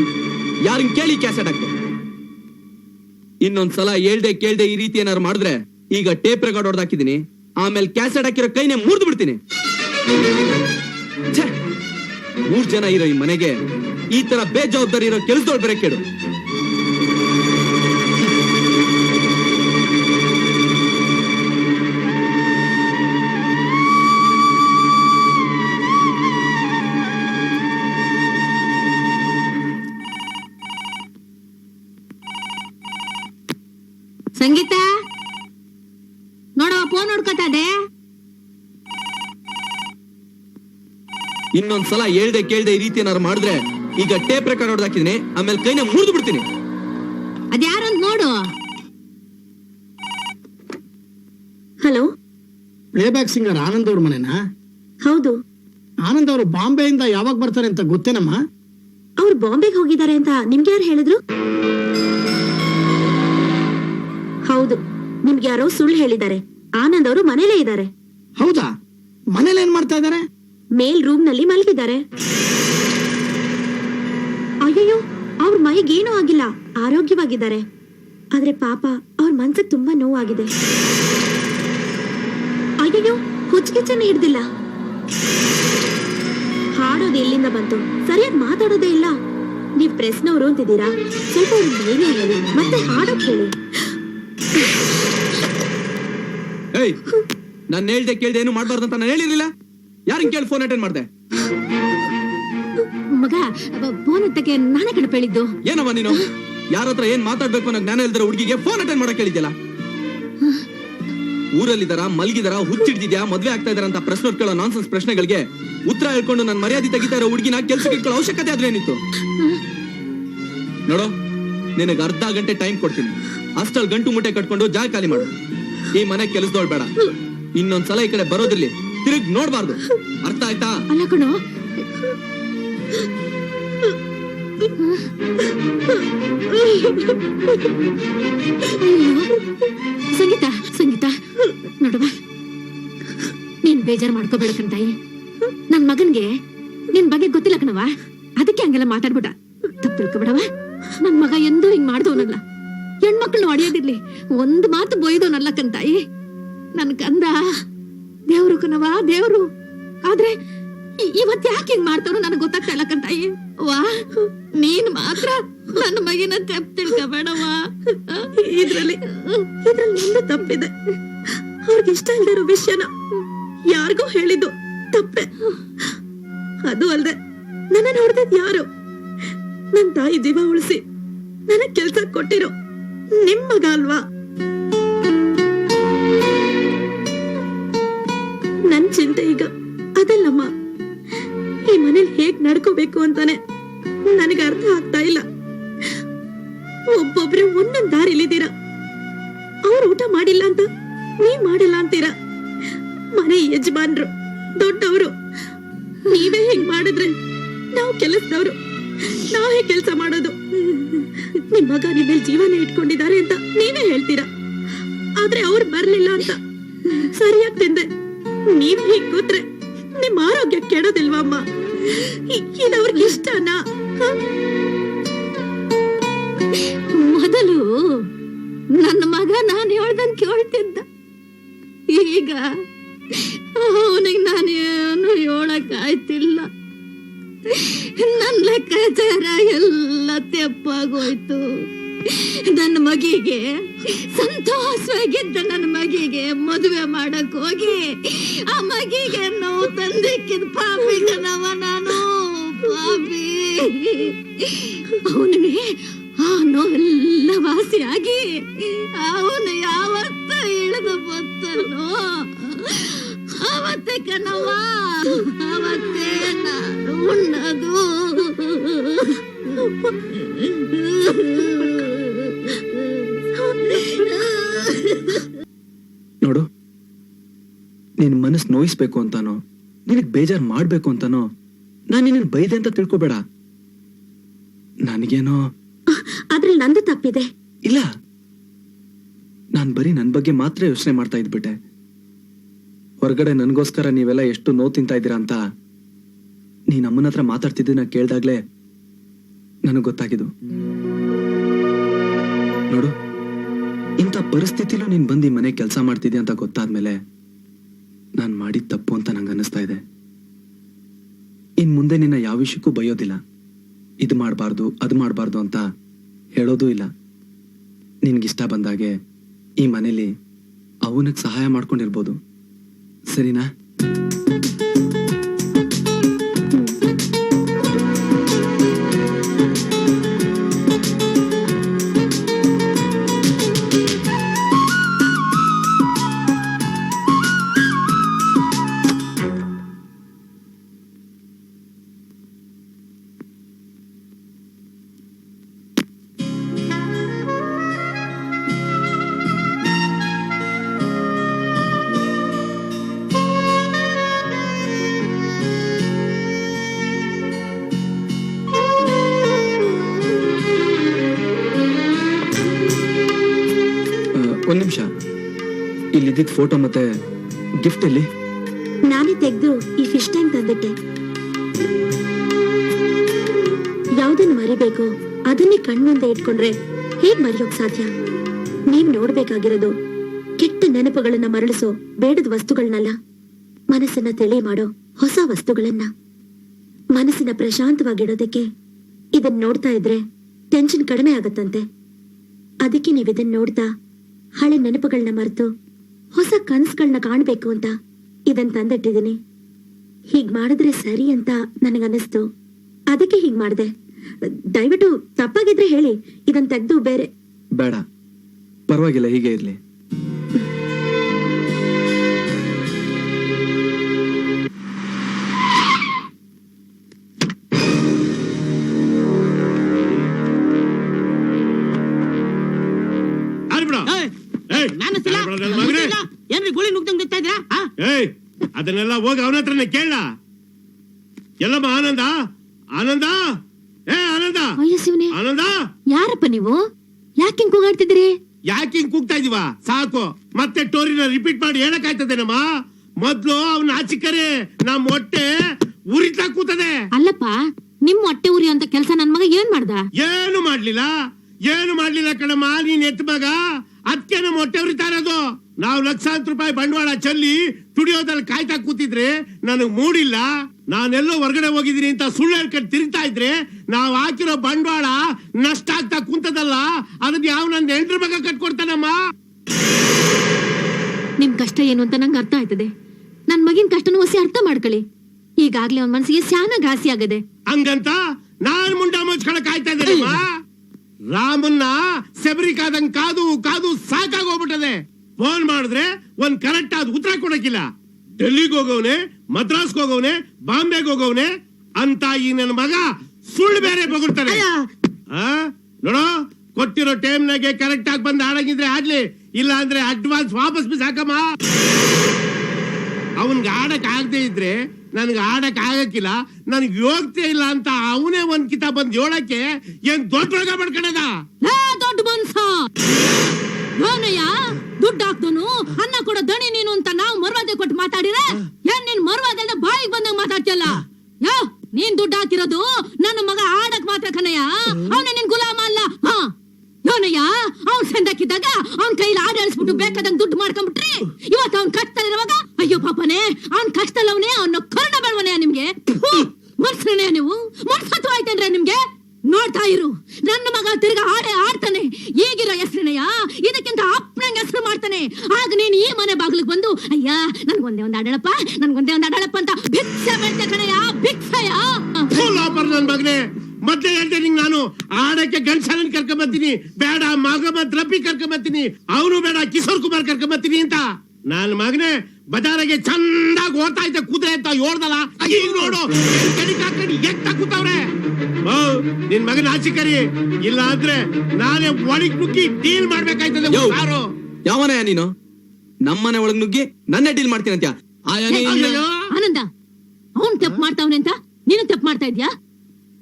ಯಾರನ್ ಕೇಳಿ ಕ್ಯಾಸೆಟ್ ಹಾಕ್ತೆ ಇನ್ನೊಂದ್ಸಲ ಹೇಳ್ದೆ ಕೇಳ್ದೆ ಈ ರೀತಿ ಏನಾರು ಮಾಡಿದ್ರೆ ಈಗ ಟೇಪ್ ರೆಕಾರ್ಡ್ ಹೊಡೆದಾಕಿದ್ದೀನಿ. ಆಮೇಲೆ ಕ್ಯಾಸೆಟ್ ಹಾಕಿರೋ ಕೈನೇ ಮುರಿದು ಬಿಡ್ತೀನಿ. ಮೂರ್ ಜನ ಇರೋ ಈ ಮನೆಗೆ ಈ ತರ ಬೇಜವಾಬ್ದಾರಿ ಇರೋ ಕೆಲಸದವ್ರು ಬೇರೆ ಕೇಳು. ಇನ್ನೊಂದ್ಸಲ ಹೇಳ್ದೆ ಕೇಳ್ದೆ ಈ ರೀತಿ ಏನಾರು ಮಾಡಿದ್ರೆ ಈಗ ಟೇಪ್ ರೆಕಾರ್ಡ್ ಹೊಡೆದಾಕಿದೀನಿ ಆಮೇಲೆ ಕೈನ ಮುರಿದು ಬಿಡ್ತೀನಿ. ಅದ್ಯಾರಂತ ನೋಡು. ಹಲೋ? ಪ್ಲೇಬ್ಯಾಕ್ ಸಿಂಗರ್ ಆನಂದ್ ಅವ್ರ ಮನೆನಾ? ಹೌದು. ಆನಂದ್ ಅವರು ಬಾಂಬೆಯಿಂದ ಯಾವಾಗ ಬರ್ತಾರೆ ಅಂತ ಗೊತ್ತೇನಮ್ಮ? ಅವ್ರು ಬಾಂಬೆಗೆ ಹೋಗಿದ್ದಾರೆ ಅಂತ ನಿಮ್ಗೆ ಯಾರು ಹೇಳಿದ್ರು? ಹೌದು ನಿಮ್ಗೆ ಯಾರೋ ಸುಳ್ಳು ಹೇಳಿದ್ದಾರೆ. ಆನಂದ್ ಅವರು ಮನೇಲೇ ಇದ್ದಾರೆ. ಹೌದಾ? ಮನೇಲಿ ಏನ್ ಮಾಡ್ತಾ ಇದಾರೆ ಮೇಲ್ ರೂಮ್ನಲ್ಲಿ ಮಲಗಿದ್ದಾರೆ. ಅಯ್ಯಯ್ಯೋ, ಅವ್ರ ಮೈಗೇನೂ ಆಗಿಲ್ಲ. ಆರೋಗ್ಯವಾಗಿದ್ದಾರೆ. ಆದ್ರೆ ಪಾಪ, ಅವ್ರ ಮನ್ಸಿಗೆ ತುಂಬಾ ನೋವಾಗಿದೆ. ಅಯ್ಯಯ್ಯೋ ಹುಚ್ಚಿಗಿಚ್ಚನೆ ಹಿಡ್ದಿಲ್ಲ. ಹಾಡೋದು ಎಲ್ಲಿಂದ ಬಂತು. ಸರಿಯಾಗಿ ಮಾತಾಡೋದೇ ಇಲ್ಲ. ನೀವ್ ಪ್ರೆಸ್ನವರು ಅಂತಿದ್ದೀರಾ? ಸ್ವಲ್ಪ ಧೈರ್ಯ ಹೇಳಿ. ಮತ್ತೆ ಹಾಡೋಕ್ ಹೇಳಿ. ಏಯ್, ನಾನು ಹೇಳ್ದೆ ಕೇಳ್ದೆ ಏನು ಮಾಡಬಾರ್ದು ಅಂತ ನಾನು ಹೇಳಿರ್ಲಿಲ್ಲ. ಯಾರಿಗ್ ಕೇಳಿ ಫೋನ್ ಅಟೆಂಡ್ ಮಾಡ್ದೆ? ಮಗ ಫೋನ್ ಅಂತಕ್ಕೆ ನಾನೇ ಕಣಪ್ಪ ಹೇಳಿದ್ದು ಏನವ ನೀನು ಯಾರ ಹತ್ರ ಏನ್ ಮಾತಾಡ್ಬೇಕು ಅನ್ನೋ ಜ್ಞಾನ ಇಲ್ದಿರೋ ಹುಡುಗಿಗೆ ಫೋನ್ ಅಟೆಂಡ್ ಮಾಡಕ್ ಹೇಳಿದ್ಯಲ್ಲ? ಊರಲ್ಲಿದ್ದಾರ ಮಲ್ಗಿದಾರ ಹುಚ್ಚಿಡ್ದಿದ್ಯಾ ಮದ್ವೆ ಆಗ್ತಾ ಇದಾರ ಅಂತ ಪ್ರಶ್ನೆ ಕೇಳೋ ನಾನ್ಸೆನ್ಸ್ ಪ್ರಶ್ನೆಗಳಿಗೆ ಉತ್ತರ ಹೇಳ್ಕೊಂಡು ನನ್ನ ಮರ್ಯಾದೆ ತೆಗಿತಾ ಇರೋ ಹುಡುಗಿನ ಕೆಲ್ಸಕ್ಕೆ ಇಟ್ಕೊಳ್ಳೋ ಅವಶ್ಯಕತೆ ಆದ್ರೆ ಏನಿತ್ತು? ನೋಡು ನಿನಗೆ ಅರ್ಧ ಗಂಟೆ ಟೈಮ್ ಕೊಡ್ತೀನಿ. ಅಷ್ಟಲ್ಲಿ ಗಂಟು ಮುಟ್ಟೆ ಕಟ್ಕೊಂಡು ಜಾಗ ಖಾಲಿ ಮಾಡು. ಈ ಮನೆ ಕೆಲಸದವಳು ಬೇಡ. ಇನ್ನೊಂದ್ಸಲ ಈ ಕಡೆ ಬರೋದಿರ್ಲಿ. ತಿರುಗ್ ನೋಡ್ಬಾರ್ದು. ಅರ್ಥ ಆಯ್ತಾ? ಅಲ್ಲ ಕಣೋ. ಸಂಗೀತ ಸಂಗೀತ. ನೋಡುವ ನೀನ್ ಬೇಜಾರ್ ಮಾಡ್ಕೋಬೇಡ ಕಣ್ತಾಯಿ. ನನ್ ಮಗನ್ಗೆ ನಿನ್ ಬಗ್ಗೆ ಗೊತ್ತಿಲ್ಲ ಕಣವ ಅದಕ್ಕೆ ಹಂಗೆಲ್ಲ ಮಾತಾಡ್ಬಿಡ. ತಪ್ಪು ತಿಳ್ಕೊಬೇಡವ ನನ್ ಮಗ ಎಂದೂ ಹಿಂಗ್ ಮಾಡ್ದವನಲ್ಲ. ಹೆಣ್ಮಕ್ಳು ಹೊಡೆಯೋದಿರ್ಲಿ. ಒಂದ್ ಮಾತು ಬೊಯ್ದವನಲ್ಲ ಕಂತಾಯಿ ನನ್ ಕಂದ ದೇವ್ರು ಕಣವ ದೇವ್ರು. ಆದ್ರೆ ಇವತ್ ಯಾಕೆ ಹಿಂಗ್ ಮಾಡ್ತಾರೋ ನನಗೆ ಗೊತ್ತಾಗ್ತಾ ಇಲ್ಲ ಕಂತಾಯಿ ವಾ ನೀನ್ ಮಾತ್ರ ನನ್ನ ಮಗಿನ ತಪ್ಪು ತಿಳ್ಕೊಬೇಡವಾ ಇದ್ರಲ್ಲಿ ಇದ್ರಲ್ಲಿ ನಿಂದು ತಪ್ಪಿದೆ. ಅವ್ರಿಗೆ ಇಷ್ಟ ಇಲ್ದಿರೋ ವಿಷಯನ ಯಾರಿಗೂ ಹೇಳಿದ್ದು ತಪ್ಪೆ. ಅದು ಅಲ್ದೆ ನನ್ನ ನೋಡ್ದದ್ ಯಾರು? ನನ್ ತಾಯಿ ಜೀವ ಉಳಿಸಿ ನನಗ್ ಕೆಲ್ಸ ಕೊಟ್ಟಿರೋ ನಿಮ್ಮ ಮಗ ಅಲ್ವಾ? ಚಿಂತೆ ಈಗ ಅದಲ್ಲಮ್ಮ. ಈ ಮನೇಲಿ ಹೇಗ್ ನಡ್ಕೋಬೇಕು ಅಂತಾನೆ ನನಗೆ ಅರ್ಥ ಆಗ್ತಾ ಇಲ್ಲ. ಒಬ್ಬೊಬ್ರು ಒಂದೊಂದ್ ದಾರಿಲಿದ್ದೀರಾ? ಅವ್ರು ಊಟ ಮಾಡಿಲ್ಲ ಅಂತ ನೀವ್ ಮಾಡಿಲ್ಲ ಅಂತೀರಾ? ಮನೆ ಯಜಮಾನ್ರು, ದೊಡ್ಡವರು, ನೀವೇ ಹೇಗ್ ಮಾಡಿದ್ರೆ ನಾವು ಕೆಲಸದವ್ರು, ನಾವೇ ಕೆಲಸ ಮಾಡೋದು. ನಿಮ್ ಮಗ ನಿಮ್ ಜೀವನ ಇಟ್ಕೊಂಡಿದ್ದಾರೆ ಅಂತ ನೀವೇ ಹೇಳ್ತೀರಾ? ಆದ್ರೆ ಅವ್ರು ಬರ್ಲಿಲ್ಲ ಅಂತ ಸರಿಯಾಗಿ ತಿಂದೆ. ನೀವ್ ಹೀಗ್ ಕೂತ್ರೆ ನಿಮ್ ಆರೋಗ್ಯ ಕೆಡೋದಿಲ್ವಾ ಅಮ್ಮ ಇ- ಇದು ಅವ್ರಿಗೆ ಇಷ್ಟನಾ? ಮೊದಲು ನನ್ನ ಮಗ ನಾನು ಹೇಳ್ದಂಗ್ ಕೇಳ್ತಿದ್ದ. ಈಗ ಅವನಿಗೆ ನಾನೇನು ಹೇಳಕ್ಕಾಯ್ತಿಲ್ಲ. ನನ್ನ ಲೆಕ್ಕಾಚಾರ ಎಲ್ಲ ತೆಪ್ಪಾಗೋಯ್ತು. ನನ್ನ ಮಗಿಗೆ ಸಂತೋಷವಾಗಿದ್ದ ನನ್ನ ಮಗಿಗೆ ಮದುವೆ ಮಾಡಕ್ ಹೋಗಿ, ಆ ಮಗಿಗೆ ನೋವು ತಂದಿಕ್ಕಿದ ಪಾಪಿ ಕಣವ ನಾನು. ಪಾಪಿ. ಅವನಿಗೆ ಆ ನೋವೆಲ್ಲ ವಾಸಿಯಾಗಿ, ಅವನು ಯಾವತ್ತ ಇಳಿದು ಬತ್ತನೋ. ಅವತ್ತೆ ಕಣವ ಅವತ್ತೇ ನಾನು ಉಣ್ಣದು. ನೋಡು ನಿನ್ ಮನಸ್ ನೋಯಿಸ್ಬೇಕು ಅಂತಾನೋ ನಿನಗ್ ಬೇಜಾರ್ ಮಾಡ್ಬೇಕು ಅಂತಾನೋ ನಾನ್ ನಿನ್ನ ಬೈದೆ ಅಂತ ತಿಳ್ಕೊಬೇಡ. ನನಗೇನೋ ಅದ್ರಲ್ಲಿ ನಂದು ತಪ್ಪಿದೆ. ಇಲ್ಲ. ನಾನ್ ಬರೀ ನನ್ ಬಗ್ಗೆ ಮಾತ್ರ ಯೋಚನೆ ಮಾಡ್ತಾ ಇದ್ಬಿಟ್ಟೆ. ಹೊರಗಡೆ ನನ್ಗೋಸ್ಕರ ನೀವೆಲ್ಲ ಎಷ್ಟು ನೋವು ತಿಂತಾ ಇದ್ದೀರಾ ಅಂತ. ನೀನ್ ಅಮ್ಮನ ಹತ್ರ ಮಾತಾಡ್ತಿದ್ದನ್ನ ಕೇಳ್ದಾಗ್ಲೇ ನನಗ್ ಗೊತ್ತಾಗಿದ್ದು. ನೋಡು ಇಂಥ ಪರಿಸ್ಥಿತಿಲೂ ನೀನ್ ಬಂದು ಮನೆ ಕೆಲಸ ಮಾಡ್ತಿದ್ದೆ ಅಂತ ಗೊತ್ತಾದ್ಮೇಲೆ ನಾನ್ ಮಾಡಿದ ತಪ್ಪು ಅಂತ ನಂಗೆ ಅನ್ನಿಸ್ತಾ ಇದೆ. ಇನ್ ಮುಂದೆ ನಿನ್ನ ಯಾವ ವಿಷಯಕ್ಕೂ ಬಯೋದಿಲ್ಲ. ಇದು ಮಾಡಬಾರ್ದು, ಅದು ಮಾಡಬಾರ್ದು ಅಂತ ಹೇಳೋದೂ ಇಲ್ಲ. ನಿನ್ಗಿಷ್ಟ ಬಂದಾಗೆ ಈ ಮನೇಲಿ ಅವನಿಗೆ ಸಹಾಯ ಮಾಡ್ಕೊಂಡಿರ್ಬೋದು. ಸರಿನಾ? ಫೋಟೋ ಮತ್ತೆ ಗಿಫ್ಟ್ ಅಲ್ಲಿ ನಾನೇ ತೆಗೆದು ಈ ಫಿಶ್ ಟ್ಯಾಂಕ್ ತಂದಿಟ್ಟೆ. ಯಾವ್ದನ್ನು ಮರಿಬೇಕು? ಅದನ್ನೇ ಕಣ್ಮುಂದೆ ಇಟ್ಕೊಂಡ್ರೆ ಹೇಗ್ ಮರೆಯೋಕ್ ಸಾಧ್ಯ? ನೀವ್ ನೋಡ್ಬೇಕಾಗಿರೋದು ಕೆಟ್ಟ ನೆನಪುಗಳನ್ನ ಮರಳಿಸೋ ಬೇಡದ ವಸ್ತುಗಳನ್ನಲ್ಲ ಮನಸ್ಸನ್ನ ತಿಳಿ ಮಾಡೋ ಹೊಸ ವಸ್ತುಗಳನ್ನ. ಮನಸ್ಸಿನ ಪ್ರಶಾಂತವಾಗಿಡೋದಕ್ಕೆ ಇದನ್ ನೋಡ್ತಾ ಇದ್ರೆ ಟೆನ್ಷನ್ ಕಡಿಮೆ ಆಗತ್ತಂತೆ. ಅದಕ್ಕೆ ನೀವ್ ಇದನ್ನ ನೋಡ್ತಾ ಹಳೆ ನೆನಪುಗಳನ್ನ ಮರೆತು ಹೊಸ ಕನಸುಗಳನ್ನ ಕಾಣ್ಬೇಕು ಅಂತ ಇದನ್ ತಂದಿಟ್ಟಿದ್ದೀನಿ. ಹೀಗ್ ಮಾಡಿದ್ರೆ ಸರಿ ಅಂತ ನನಗನ್ನಿಸ್ತು. ಅದಕ್ಕೆ ಹೀಗ್ ಮಾಡ್ದೆ. ದಯವಿಟ್ಟು ತಪ್ಪಾಗಿದ್ರೆ ಹೇಳಿ, ಇದನ್ ತೆಗೆದು ಬೇರೆ ಬೇಡ. ಪರವಾಗಿಲ್ಲ, ಹೀಗೆ ಇರ್ಲಿ. ಏನ್ರಿ ಗುಳಿ ನುಗ್ದಂಗ್ ನುಗ್ತಾ ಇದ್ದೀರಾ ಆ? ಏಯ್ ಅದನ್ನೆಲ್ಲ ಹೋಗಿ ಅವನ ಹತ್ರನೇ ಕೇಳ. ಎಲ್ಲಮ್ಮ ಆನಂದ? ಆನಂದ? ಏ ಆನಂದ? ಅಯ್ಯೋ ಶಿವನೇ. ಆನಂದ? ಯಾರಪ್ಪ ನೀವು? ಯಾಕೆ ಕೂಗಾಡ್ತಿದ್ರಿ ಯಾಕೆ ಹಿಂಗ್ ಕೂಗ್ತಾ ಇದೀವ? ಸಾಕು. ಮತ್ತೆ ಟೋರಿನ ರಿಪೀಟ್ ಮಾಡಿ ಹೇಳಕ್ ಆಯ್ತದೇನಮ್ಮ ಮೊದ್ಲು ಅವ್ನ ಆಚಿಕರೆ ನಮ್ ಹೊಟ್ಟೆ ಉರಿತಾ ಕೂತದೆ. ಅಲ್ಲಪ್ಪ ನಿಮ್ ಹೊಟ್ಟೆ ಉರಿ ಅಂತ ಕೆಲಸ ನನ್ ಮಗ ಏನ್ ಮಾಡ್ದ? ಏನು ಮಾಡ್ಲಿಲ್ಲ? ಏನು ಮಾಡ್ಲಿಲ್ಲ ಕಣಮ್ಮ? ನೀನ್ ಎತ್ತ ಮಗ? ಅದಕ್ಕೆ ನಮ್ಮ ಹೊಟ್ಟೆ ಉರಿತಾ ಇರೋದು. ನಾವು ಲಕ್ಷಾಂತರ ರೂಪಾಯಿ ಬಂಡವಾಳ ಚೆಲ್ಲಿ ಸ್ಟುಡಿಯೋದಲ್ಲಿ ಕಾಯ್ತಾ ಕೂತಿದ್ರೆ ನನಗೆ ಮೂಡಿಲ್ಲ. ನಾನೆಲ್ಲೋ ಹೊರಗಡೆ ಹೋಗಿದ್ದೀನಿ ಅಂತ ಸುಳ್ಳು ಹೇಳ್ಕೊಂಡು ತಿರುಗ್ತಾ ಇದ್ರೆ ನಾವು ಹಾಕಿರೋ ಬಂಡವಾಳ ನಷ್ಟ ಆಗ್ತಾ ಕುಂತದಲ್ಲ. ಅದನ್ನ ಯಾವ ನನ್ನ ಹೆಂಡ್ರ ಮಗ ಕಟ್ಕೊಡ್ತಾನಮ್ಮ? ನಿಮ್ ಕಷ್ಟ ಏನು ಅಂತ ನಂಗೆ ಅರ್ಥ ಆಯ್ತದೆ. ನನ್ ಮಗಿನ ಕಷ್ಟನ ಹೊಸಿ ಅರ್ಥ ಮಾಡ್ಕೊಳ್ಳಿ. ಈಗಾಗ್ಲೇ ಅವ್ನ ಮನ್ಸಿಗೆ ಶ್ಯಾನ ಘಾಸಿ ಆಗದೆ. ಹಂಗಂತ ನಾನ್ ಮುಂಡ ಮುಚ್ಕೊಳಕ್ ಆಯ್ತಾ ಇದ್ದೀನಿ ರಾಮನ್ನ ಸೆಬರಿ ಕಾದಂಗ್ ಕಾದು ಕಾದು ಸಾಕಾಗೋಗ್ಬಿಟ್ಟದೆ ಫೋನ್ ಮಾಡಿದ್ರೆ ಒಂದ್ ಕರೆಕ್ಟ್ ಆದ ಉತ್ತರ ಕೊಡಕ್ಕಿಲ್ಲ. ಡೆಲ್ಲಿಗೆ ಹೋಗವನೆ ಮದ್ರಾಸ್ಗೆ ಹೋಗವನೆ ಬಾಂಬೆಗೆ ಹೋಗವನೆ ಅಂತ ಈ ನನ್ನ ಮಗ ಸುಳ್ಳು ಬೇರೆ ಬಗುಡ್ತಾನೆ? ನೋಡೋ ಕೊಟ್ಟಿರೋ ಟೈಮ್ನಾಗೆ ಕರೆಕ್ಟ್ ಆಗಿ ಬಂದು ಆಡಂಗಿದ್ರೆ ಆಡ್ಲಿ ಇಲ್ಲ ಅಂದ್ರೆ ಅಡ್ವಾನ್ಸ್ ವಾಪಸ್ ಬಿ ಸಾಕಮ್ಮ. ಅವನ್ಗೆ ಆಡಕ್ ಆಗದೆ ಇದ್ರೆ ನನ್ಗೆ ಆಡಕ್ ಆಗಕ್ಕಿಲ್ಲ ನನ್ಗೆ ಯೋಗ್ಯತೆ ಇಲ್ಲ ಅಂತ ಅವನೇ ಒಂದ್ ಕಿತ ಬಂದ್ ಹೇಳಕ್ಕೆ ಏನ್ ದೊಡ್ಡ ರೋಗ ಮಾಡ್ಕೊಂಡದ? ಲೇ ದೊಡ್ಡ ಮನ್ಸ. ದುಡ್ಡು ಹಾಕ್ದನು ಅನ್ನ ಕೊಡೋ ದಣಿ ನೀನು ಅಂತ ನಾವು ಮರ್ವಾದೆ ಕೊಟ್ಟು ಮಾತಾಡಿದ್ರೆ ಏನ್ ನೀನ್ ಮರ್ವಾದೆ ಬಾಯಿಗೆ ಬಂದಂಗ ಮಾತಾಡ್ತಿಯಲ್ಲ? ಯೋ ನೀನ್ ದುಡ್ಡು ಹಾಕಿರೋದು ನನ್ನ ಮಗ ಆಡಕ್ ಮಾತ್ರ ಕನಯ್ಯ ಅವನ ನಿನ್ ಗುಲಾಮ ಅಲ್ಲ. ಹಾ. ಯೋನಯ್ಯ ಅವ್ನ್ ಸಂದಕ್ಕಿದ್ದಾಗ ಅವ್ನ್ ಕೈಲಿ ಆಡ ಎಳಿಸ್ಬಿಟ್ಟು ಬೇಕಾದಂಗ್ ದುಡ್ಡು ಮಾಡ್ಕೊಂಡ್ಬಿಟ್ರಿ ಇವತ್ತು ಅವ್ನ್ ಕಷ್ಟದಲ್ಲಿರುವಾಗ ಅಯ್ಯೋ ಪಾಪನೇ ಅವ್ನ್ ಕಷ್ಟದಲ್ಲವನೇ ಅವ್ನ ಕರುಣ ಬೆಳವನೆಯ ನಿಮ್ಗೆ. ಮನ್ಸನೇ ನೀವು. ಮನ್ಸತ್ವ ಆಯ್ತಂದ್ರೆ ನಿಮ್ಗೆ? ನೋಡ್ತಾ ಇರು. ನನ್ನ ಮಗ ತಿರ್ಗಾ ಆಡೇ ಆಡ್ತಾನೆ. ಈಗಿರೋ ಹೆಸರಿನಯ್ಯ ಇದಕ್ಕಿಂತ ಅಪ್ಪನಂಗ್ ಮಾಡ್ತಾನೆ. ಆಗ ನೀನ್ ಈ ಮನೆ ಬಾಗಿಲಿಗೆ ಬಂದು ಅಯ್ಯ ನನ್ಗೊಂದೇ ಒಂದ್ ಅಡಳಪ್ಪ ನನ್ಗೊಂದೇ ಒಂದ್ ಅಡಳಪ್ಪ ಅಂತ ಭಿಕ್ಷೆ ಬೇಡ್ತೆ ಕಣಯ್ಯ ಭಿಕ್ಷೆಯ? ನನ್ ಮಗನೆ ಮತ್ತೆ ಹೇಳ್ತೇನೆ ನಿಂಗ್ ನಾನು? ಆಡಕ್ಕೆ ಗಂಡಸನನ್ ಕರ್ಕೊಂಡ್ ಬರ್ತೀನಿ ಬೇಡ ಮಾಗಮತ್ ರಬ್ಬಿ ಕರ್ಕೊಂಡ್ ಬರ್ತೀನಿ ಅವನು ಬೇಡ ಕಿಶೋರ್ ಕುಮಾರ್ ಕರ್ಕೊಂಡ್ ಬರ್ತೀನಿ ಅಂತ. ನನ್ ಮಗನೇ ಬಜಾರಿಗೆ ಚಂದಾಗಿ ಓಡ್ತಾ ಇದ್ದೆ ಕುದುರೆ ಅಂತ ಓಡ್ದಲ್ಲ ಈಗ ನೋಡು ಕಡಿಕ್ ಹಾಕೊಂಡು ಎತ್ತ ಕೂತವ್ರೆ ಓ, ನಿನ್ ಮಗನ ಆಚಿಕರಿ ಇಲ್ಲ ಅಂದ್ರೆ ನಾನೇ ಒಳಗ್ ನುಗ್ಗಿ ಡೀಲ್ ಮಾಡ್ಬೇಕಾಯ್ತದೆ ಯಾರು ಯಾವನಯ್ಯ ನೀನು? ನಮ್ಮನೆ ಒಳಗ್ ನುಗ್ಗಿ ನನ್ನ ಡೀಲ್ ಮಾಡ್ತೀನಿ ಅಂತ ಅಯ್ಯಯ್ಯೋ. ಆನಂದ ಅವನ್ ತಪ್ಪು ಮಾಡ್ತಾವನೆ ಅಂತ ನೀನು ತಪ್ಪು ಮಾಡ್ತಾ ಇದ್ಯಾ?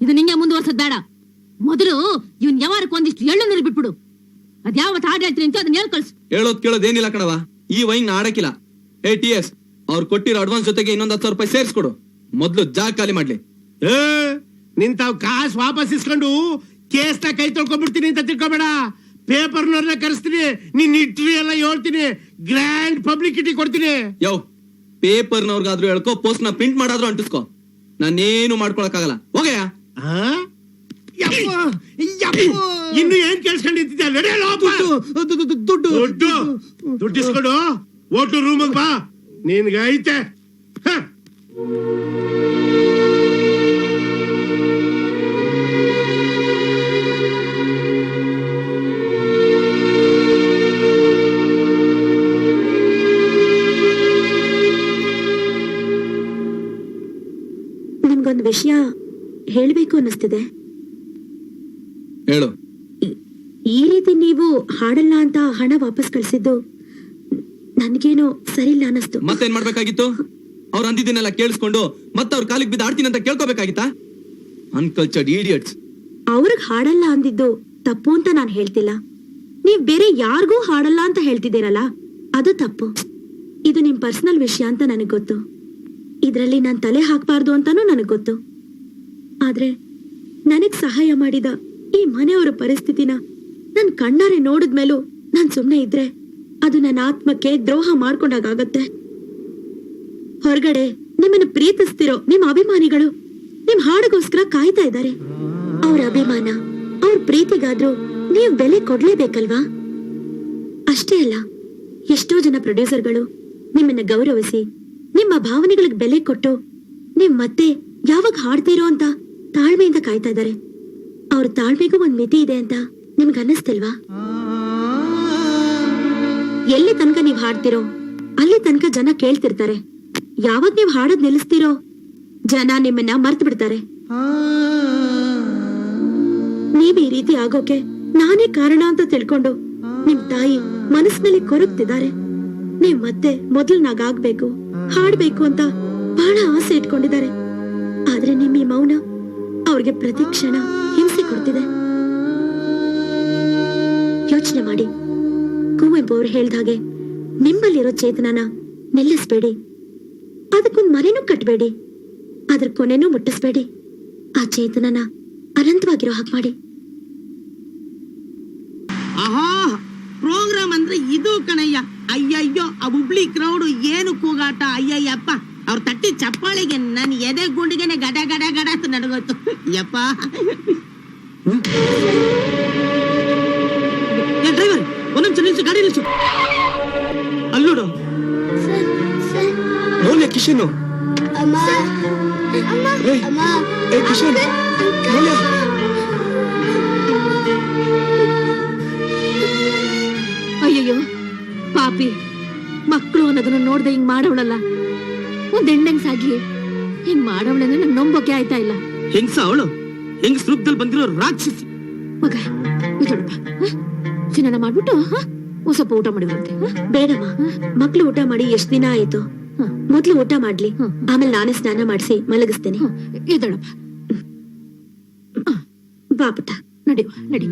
ಇದು ನಿಂಗೆ ಮುಂದುವರ್ಸದ್ ಬೇಡ. ಮೊದಲು ಇವನ್ ಯಾವಾರಕ್ಕೆ ಒಂದಿಷ್ಟು ಎಳ್ಳು ನೀರು ಬಿಟ್ಬಿಡು. ಅದ್ ಯಾವತ್ತು ಹಾಡು ಹೇಳ್ತೀನಿ ಅಂತ ಅದನ್ನ ಹೇಳ್ ಕಳ್ಸು. ಹೇಳೋದ್ ಕೇಳೋದ್ ಏನಿಲ್ಲ ಕಣವ ಈ ವೈನ್ ಆಡಕ್ಕಿಲ್ಲ. ಏ ಟಿ ಎಸ್ ಅವ್ರು ಕೊಟ್ಟಿರೋ ಅಡ್ವಾನ್ಸ್ ಜೊತೆಗೆ ಇನ್ನೊಂದ್ ಹತ್ತು ಸಾವಿರ ರೂಪಾಯಿ ಸೇರಿಸ್ಕೊಡು. ಮೊದ್ಲು ಜಾಗ ಖಾಲಿ ಮಾಡ್ಲಿ. ಏ ನಿಂತಾವ್ ಕಾಸ್ ವಾಪಸ್ ಇಸ್ಕೊಂಡು ಕೇಸ್ನ ಕೈ ತೊಳ್ಕೊಂಡ್ಬಿಡ್ತೀನಿ ಅಂತ ತಿಳ್ಕೊಬೇಡ. ಪೇಪರ್ನವ್ರನ್ನ ಕರೆಸ್ತೀನಿ ನಿನ್ ಇಟ್ರಿ ಎಲ್ಲ ಹೇಳ್ತೀನಿ ಗ್ರ್ಯಾಂಡ್ ಪಬ್ಲಿಸಿಟಿ ಕೊಡ್ತೀನಿ. ಯೋ ಪೇಪರ್ನವ್ರಿಗಾದ್ರೂ ಹೇಳ್ಕೊ ಪೋಸ್ಟ್ನ ಪ್ರಿಂಟ್ ಮಾಡಾದ್ರೂ ಅಂಟಿಸ್ಕೊ. ನಾನೇನು ಮಾಡ್ಕೊಳಕ್ಕಾಗಲ್ಲ. ಹೋಗಯ್ಯ. ಇನ್ನು ಏನ್ ಕೇಳಿಸ್ಕೊಂಡಿದ್ದೀಯ ದುಡ್ಡು ದುಡ್ಡು ದುಡ್ಡು ಇಸ್ಕೊಂಡು ಓಟು ರೂಮಿಗೆ ಬಾ. ನಿನ್ಗೆ ಐತೆ ವಿಷಯ ಹೇಳಬೇಕು ಅನ್ನಿಸ್ತಿದೆ. ಹೇಳು. ಈ- ರೀತಿ ನೀವು ಹಾಡಲ್ಲ ಅಂತ ಹಣ ವಾಪಸ್ ಕಳ್ಸಿದ್ದು ನನ್ಗೇನೋ ಸರಿಯಿಲ್ಲ ಅನ್ನಿಸ್ತು. ಮತ್ತೇನ್ ಮಾಡ್ಬೇಕಾಗಿತ್ತು? ಅವ್ರು ಅಂದಿದ್ದನ್ನೆಲ್ಲ ಕೇಳಿಸ್ಕೊಂಡು ಮತ್ತೆ ಅವ್ರ ಕಾಲಿಗೆ ಬಿದ್ದು ಆಡ್ತೀನಿ ಅಂತ ಕೇಳ್ಕೋಬೇಕಾಗಿತ್ತಾ? ಅನ್ಕಲ್ಚರ್ಡ್ ಇಡಿಯಟ್ಸ್ ಅವ್ರಿಗೆ ಹಾಡಲ್ಲ ಅಂದಿದ್ದು ತಪ್ಪು ಅಂತ ನಾನು ಹೇಳ್ತಿಲ್ಲ. ನೀವ್ ಬೇರೆ ಯಾರಿಗೂ ಹಾಡಲ್ಲ ಅಂತ ಹೇಳ್ತಿದ್ದೀರಲ್ಲ ಅದು ತಪ್ಪು. ಇದು ನಿಮ್ ಪರ್ಸನಲ್ ವಿಷಯ ಅಂತ ನನಗೆ ಗೊತ್ತು. ಇದರಲ್ಲಿ ನಾನು ತಲೆ ಹಾಕಬಾರ್ದು ಅಂತಾನೂ ನನಗೆ ಗೊತ್ತು. ಆದ್ರೆ ನನಗ್ ಸಹಾಯ ಮಾಡಿದ ಈ ಮನೆಯವರ ಪರಿಸ್ಥಿತಿನ ನನ್ ಕಣ್ಣಾರೆ ನೋಡಿದ್ಮೇಲೂ ನಾನ್ ಸುಮ್ನೆ ಇದ್ರೆ ಅದು ನನ್ನ ಆತ್ಮಕ್ಕೆ ದ್ರೋಹ ಮಾಡ್ಕೊಂಡಾಗತ್ತೆ ಹೊರಗಡೆ ನಿಮ್ಮನ್ನ ಪ್ರೀತಿಸ್ತಿರೋ ನಿಮ್ಮ ಅಭಿಮಾನಿಗಳು ನಿಮ್ ಹಾಡಿಗೋಸ್ಕರ ಕಾಯ್ತಾ ಇದ್ದಾರೆ. ಅವ್ರ ಅಭಿಮಾನ, ಅವ್ರ ಪ್ರೀತಿಗಾದ್ರೂ ನೀವು ಬೆಲೆ ಕೊಡ್ಲೇಬೇಕಲ್ವಾ? ಅಷ್ಟೇ ಅಲ್ಲ, ಎಷ್ಟೋ ಜನ ಪ್ರೊಡ್ಯೂಸರ್ಗಳು ನಿಮ್ಮನ್ನ ಗೌರವಿಸಿ ನಿಮ್ಮ ಭಾವನೆಗಳಿಗೆ ಬೆಲೆ ಕೊಟ್ಟು ನಿಮ್ ಮತ್ತೆ ಯಾವಾಗ ಹಾಡ್ತೀರೋ ಅಂತ ತಾಳ್ಮೆಯಿಂದ ಕಾಯ್ತಾ ಇದ್ದಾರೆ. ಅವ್ರ ತಾಳ್ಮೆಗೂ ಒಂದ್ ಮಿತಿ ಇದೆ ಅಂತ ನಿಮ್ಗೆ ಅನ್ನಿಸ್ತಿಲ್ವಾ? ಎಲ್ಲಿ ತನಕ ನೀವ್ ಹಾಡ್ತಿರೋ, ಅಲ್ಲಿ ತನಕ ಜನ ಕೇಳ್ತಿರ್ತಾರೆ. ಯಾವಾಗ ನೀವ್ ಹಾಡೋದ್ ನಿಲ್ಲಿಸ್ತಿರೋ, ಜನ ನಿಮ್ಮನ್ನ ಮರ್ತು ಬಿಡ್ತಾರೆ. ನೀವ್ ಈ ರೀತಿ ಆಗೋಕೆ ನಾನೇ ಕಾರಣ ಅಂತ ತಿಳ್ಕೊಂಡು ನಿಮ್ ತಾಯಿ ಮನಸ್ಸಿನಲ್ಲಿ ಕೊರಗ್ತಿದ್ದಾರೆ. ನೀವ್ ಮತ್ತೆ ಮೊದಲ್ನಾಗಾಗ್ಬೇಕು ಹಾಡ್ಬೇಕು ಅಂತ ಬಹಳ ಆಸೆ ಇಟ್ಕೊಂಡಿದ್ದಾರೆ. ಆದ್ರೆ ನಿಮ್ಮ ಈ ಮೌನ ಅವ್ರಿಗೆ ಪ್ರತಿ ಕ್ಷಣ ಹಿಂಸೆ ಕೊಡ್ತಿದೆ. ಯೋಚನೆ ಮಾಡಿ. ಕುವೆಂಪು ಅವ್ರು ಹೇಳ್ದಾಗೆ ನಿಮ್ಮಲ್ಲಿರೋ ಚೇತನನ ನಿಲ್ಲಿಸ್ಬೇಡಿ. ಅದಕ್ಕೊಂದು ಮನೆನೂ ಕಟ್ಟಬೇಡಿ ಅದ್ರ ಕೊನೆನೂ ಮುಟ್ಟಿಸ್ಬೇಡಿ. ಆ ಚೇತನನ ಅನಂತವಾಗಿರೋ ಹಾಗೆ ಮಾಡಿ. ಆಹಾ! ಅಂದ್ರೆ ಇದು ಕಣಯ್ಯ. ಅಯ್ಯಯ್ಯೋ ಆ ಹುಬ್ಳಿ ಕ್ರೌಡ್ ಏನು ಕೂಗಾಟ? ಅಯ್ಯಯ್ಯಪ್ಪ ಅವ್ರ ತಟ್ಟಿ ಚಪ್ಪಾಳಿಗೆ ನನ್ನ ಎದೆ ಗುಂಡಿಗೆನೆ ಗಡ ಗಡ ಗಡ ಅಂತ ನಡಗೋತು ಯಪ್ಪ. ಏ ಡ್ರೈವರ್ ಒಂದ್ ನಿಮಿಷ ನಿಲ್ಸು ಗಾಡಿ ನಿಲ್ಸು. ಅಲ್ಲೋಡು ಮೌಲ್ಯ ಕಿಶನ್. ಏ ಕಿಶನ್ ಮೌಲ್ಯ ಅಯ್ಯಯ್ಯೋ ಪಾಪಿ. ಮಕ್ಕಳು ಅನ್ನೋದನ್ನ ನೋಡ್ದೆ ಹಿಂಗ್ ಮಾಡವಳಲ್ಲ. ಒಂದ್ ಹೆಣ್ಣೆಂಗ್ಸಾಗಿ ಹಿಂಗ್ ಮಾಡವಳಂದ್ರೆ ನಂಗೆ ನಂಬೋಕೆ ಆಯ್ತಾ ಇಲ್ಲ. ಹೆಂಗ್ಸ ಅವಳು? ಹೆಂಗ್ ರೂಪದಲ್ಲಿ ಬಂದಿರೋ ರಾಕ್ಷಸಿ? ಮಗ ಇದೊಡಪ್ಪ ಚಿನ್ನ ಮಾಡ್ಬಿಟ್ಟು ಹ? ಒಂದ್ ಸ್ವಲ್ಪ ಊಟ ಮಾಡಿದ್ರಂತೆ ಬೇಡಮ್ಮ ಮಕ್ಳು ಊಟ ಮಾಡಿ ಎಷ್ಟ್ ದಿನ ಆಯ್ತು? ಮೊದ್ಲು ಊಟ ಮಾಡ್ಲಿ ಆಮೇಲೆ ನಾನೇ ಸ್ನಾನ ಮಾಡಿಸಿ ಮಲಗಿಸ್ತೇನೆ. ಇದೊಡಪ್ಪ ಬಾಪುಟ ನಡಿ ನಡಿವ ನಡಿ.